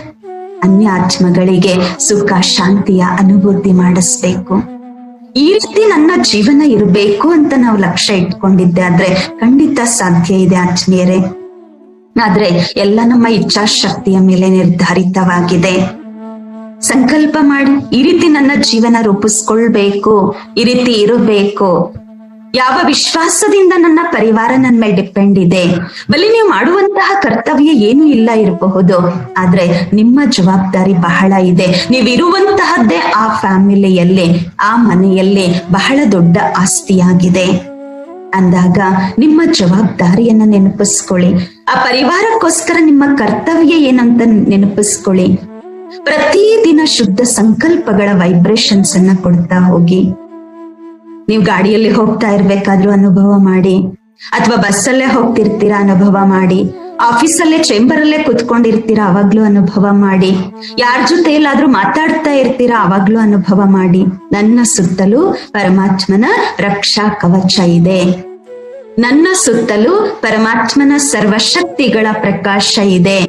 ಅನ್ಯ ಆತ್ಮಗಳಿಗೆ ಸುಖ, ಶಾಂತಿಯ ಅನುಭೂತಿ ಮಾಡಿಸ್ಬೇಕು. ಈ ರೀತಿ ನನ್ನ ಜೀವನ ಇರಬೇಕು ಅಂತ ನಾವು ಲಕ್ಷ್ಯ ಇಟ್ಕೊಂಡಿದ್ದೆ ಆದ್ರೆ ಖಂಡಿತ ಸಾಧ್ಯ ಇದೆ ಆತ್ಮೀಯರೇ. ಆದ್ರೆ ಎಲ್ಲ ನಮ್ಮ ಇಚ್ಛಾಶಕ್ತಿಯ ಮೇಲೆ ನಿರ್ಧಾರಿತವಾಗಿದೆ. ಸಂಕಲ್ಪ ಮಾಡಿ ಈ ರೀತಿ ನನ್ನ ಜೀವನ ರೂಪಿಸ್ಕೊಳ್ಬೇಕು, ಈ ರೀತಿ ಇರಬೇಕು. ಯಾವ ವಿಶ್ವಾಸದಿಂದ ನನ್ನ ಪರಿವಾರ ನನ್ನ ಮೇಲೆ ಡಿಪೆಂಡ್ ಇದೆ? ಬಲಿ ನೀವು ಮಾಡುವಂತಹ ಕರ್ತವ್ಯ ಏನು ಇಲ್ಲ ಇರಬಹುದು. ಆದ್ರೆ ನಿಮ್ಮ ಜವಾಬ್ದಾರಿ ಬಹಳ ಇದೆ. ನೀವಿರುವಂತಹದ್ದೇ ಆ ಫ್ಯಾಮಿಲಿಯಲ್ಲಿ, ಆ ಮನೆಯಲ್ಲಿ ಬಹಳ ದೊಡ್ಡ ಆಸ್ತಿಯಾಗಿದೆ. ಅಂದಾಗ ನಿಮ್ಮ ಜವಾಬ್ದಾರಿಯನ್ನ ನೆನಪಿಸ್ಕೊಳ್ಳಿ. ಆ ಪರಿವಾರಕ್ಕೋಸ್ಕರ ನಿಮ್ಮ ಕರ್ತವ್ಯ ಏನಂತ ನೆನಪಿಸ್ಕೊಳ್ಳಿ. ಪ್ರತಿದಿನ ಶುದ್ಧ ಸಂಕಲ್ಪಗಳ ವೈಬ್ರೇಷನ್ಸ್ ಅನ್ನ ಕೊಡ್ತಾ ಹೋಗಿ. ನೀವು ಗಾಡಿಯಲ್ಲಿ ಹೋಗ್ತಾ ಇರ್ಬೇಕಾದ್ರೂ ಅನುಭವ ಮಾಡಿ, ಅಥವಾ ಬಸ್ಸಲ್ಲೇ ಹೋಗ್ತಿರ್ತೀರಾ ಅನುಭವ ಮಾಡಿ, ಆಫೀಸಲ್ಲೇ ಚೇಂಬರ್ ಅಲ್ಲೇ ಕುತ್ಕೊಂಡಿರ್ತೀರಾ ಅವಾಗ್ಲೂ ಅನುಭವ ಮಾಡಿ, ಯಾರ ಜೊತೆ ಎಲ್ಲಾದ್ರೂ ಮಾತಾಡ್ತಾ ಇರ್ತೀರಾ ಅವಾಗ್ಲೂ ಅನುಭವ ಮಾಡಿ. ನನ್ನ ಸುತ್ತಲೂ ಪರಮಾತ್ಮನ ರಕ್ಷಾ ಕವಚ ಇದೆ. ನನ್ನ ಸುತ್ತಲೂ ಪರಮಾತ್ಮನ ಸರ್ವಶಕ್ತಿಗಳ ಪ್ರಕಾಶ ಇದೆ.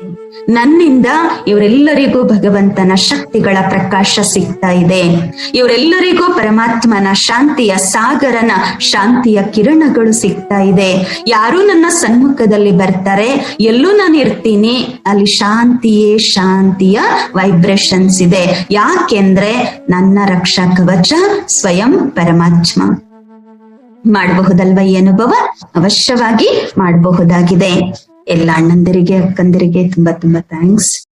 ನನ್ನಿಂದ ಇವರೆಲ್ಲರಿಗೂ ಭಗವಂತನ ಶಕ್ತಿಗಳ ಪ್ರಕಾಶ ಸಿಗ್ತಾ ಇದೆ. ಇವರೆಲ್ಲರಿಗೂ ಪರಮಾತ್ಮನ ಶಾಂತಿಯ ಸಾಗರನ ಶಾಂತಿಯ ಕಿರಣಗಳು ಸಿಗ್ತಾ ಇದೆ. ಯಾರು ನನ್ನ ಸನ್ಮುಖದಲ್ಲಿ ಬರ್ತಾರೆ, ಎಲ್ಲೂ ನಾನು ಇರ್ತೀನಿ, ಅಲ್ಲಿ ಶಾಂತಿಯೇ ಶಾಂತಿಯ ವೈಬ್ರೇಷನ್ಸ್ ಇದೆ. ಯಾಕೆಂದ್ರೆ ನನ್ನ ರಕ್ಷಾ ಕವಚ ಸ್ವಯಂ ಪರಮಾತ್ಮ. ಮಾಡಬಹುದಲ್ವ ಈ ಅನುಭವ? ಅವಶ್ಯವಾಗಿ ಮಾಡಬಹುದಾಗಿದೆ. ಎಲ್ಲ ಅಣ್ಣಂದಿರಿಗೆ ಅಕ್ಕಂದಿರಿಗೆ ತುಂಬಾ ತುಂಬಾ ಥ್ಯಾಂಕ್ಸ್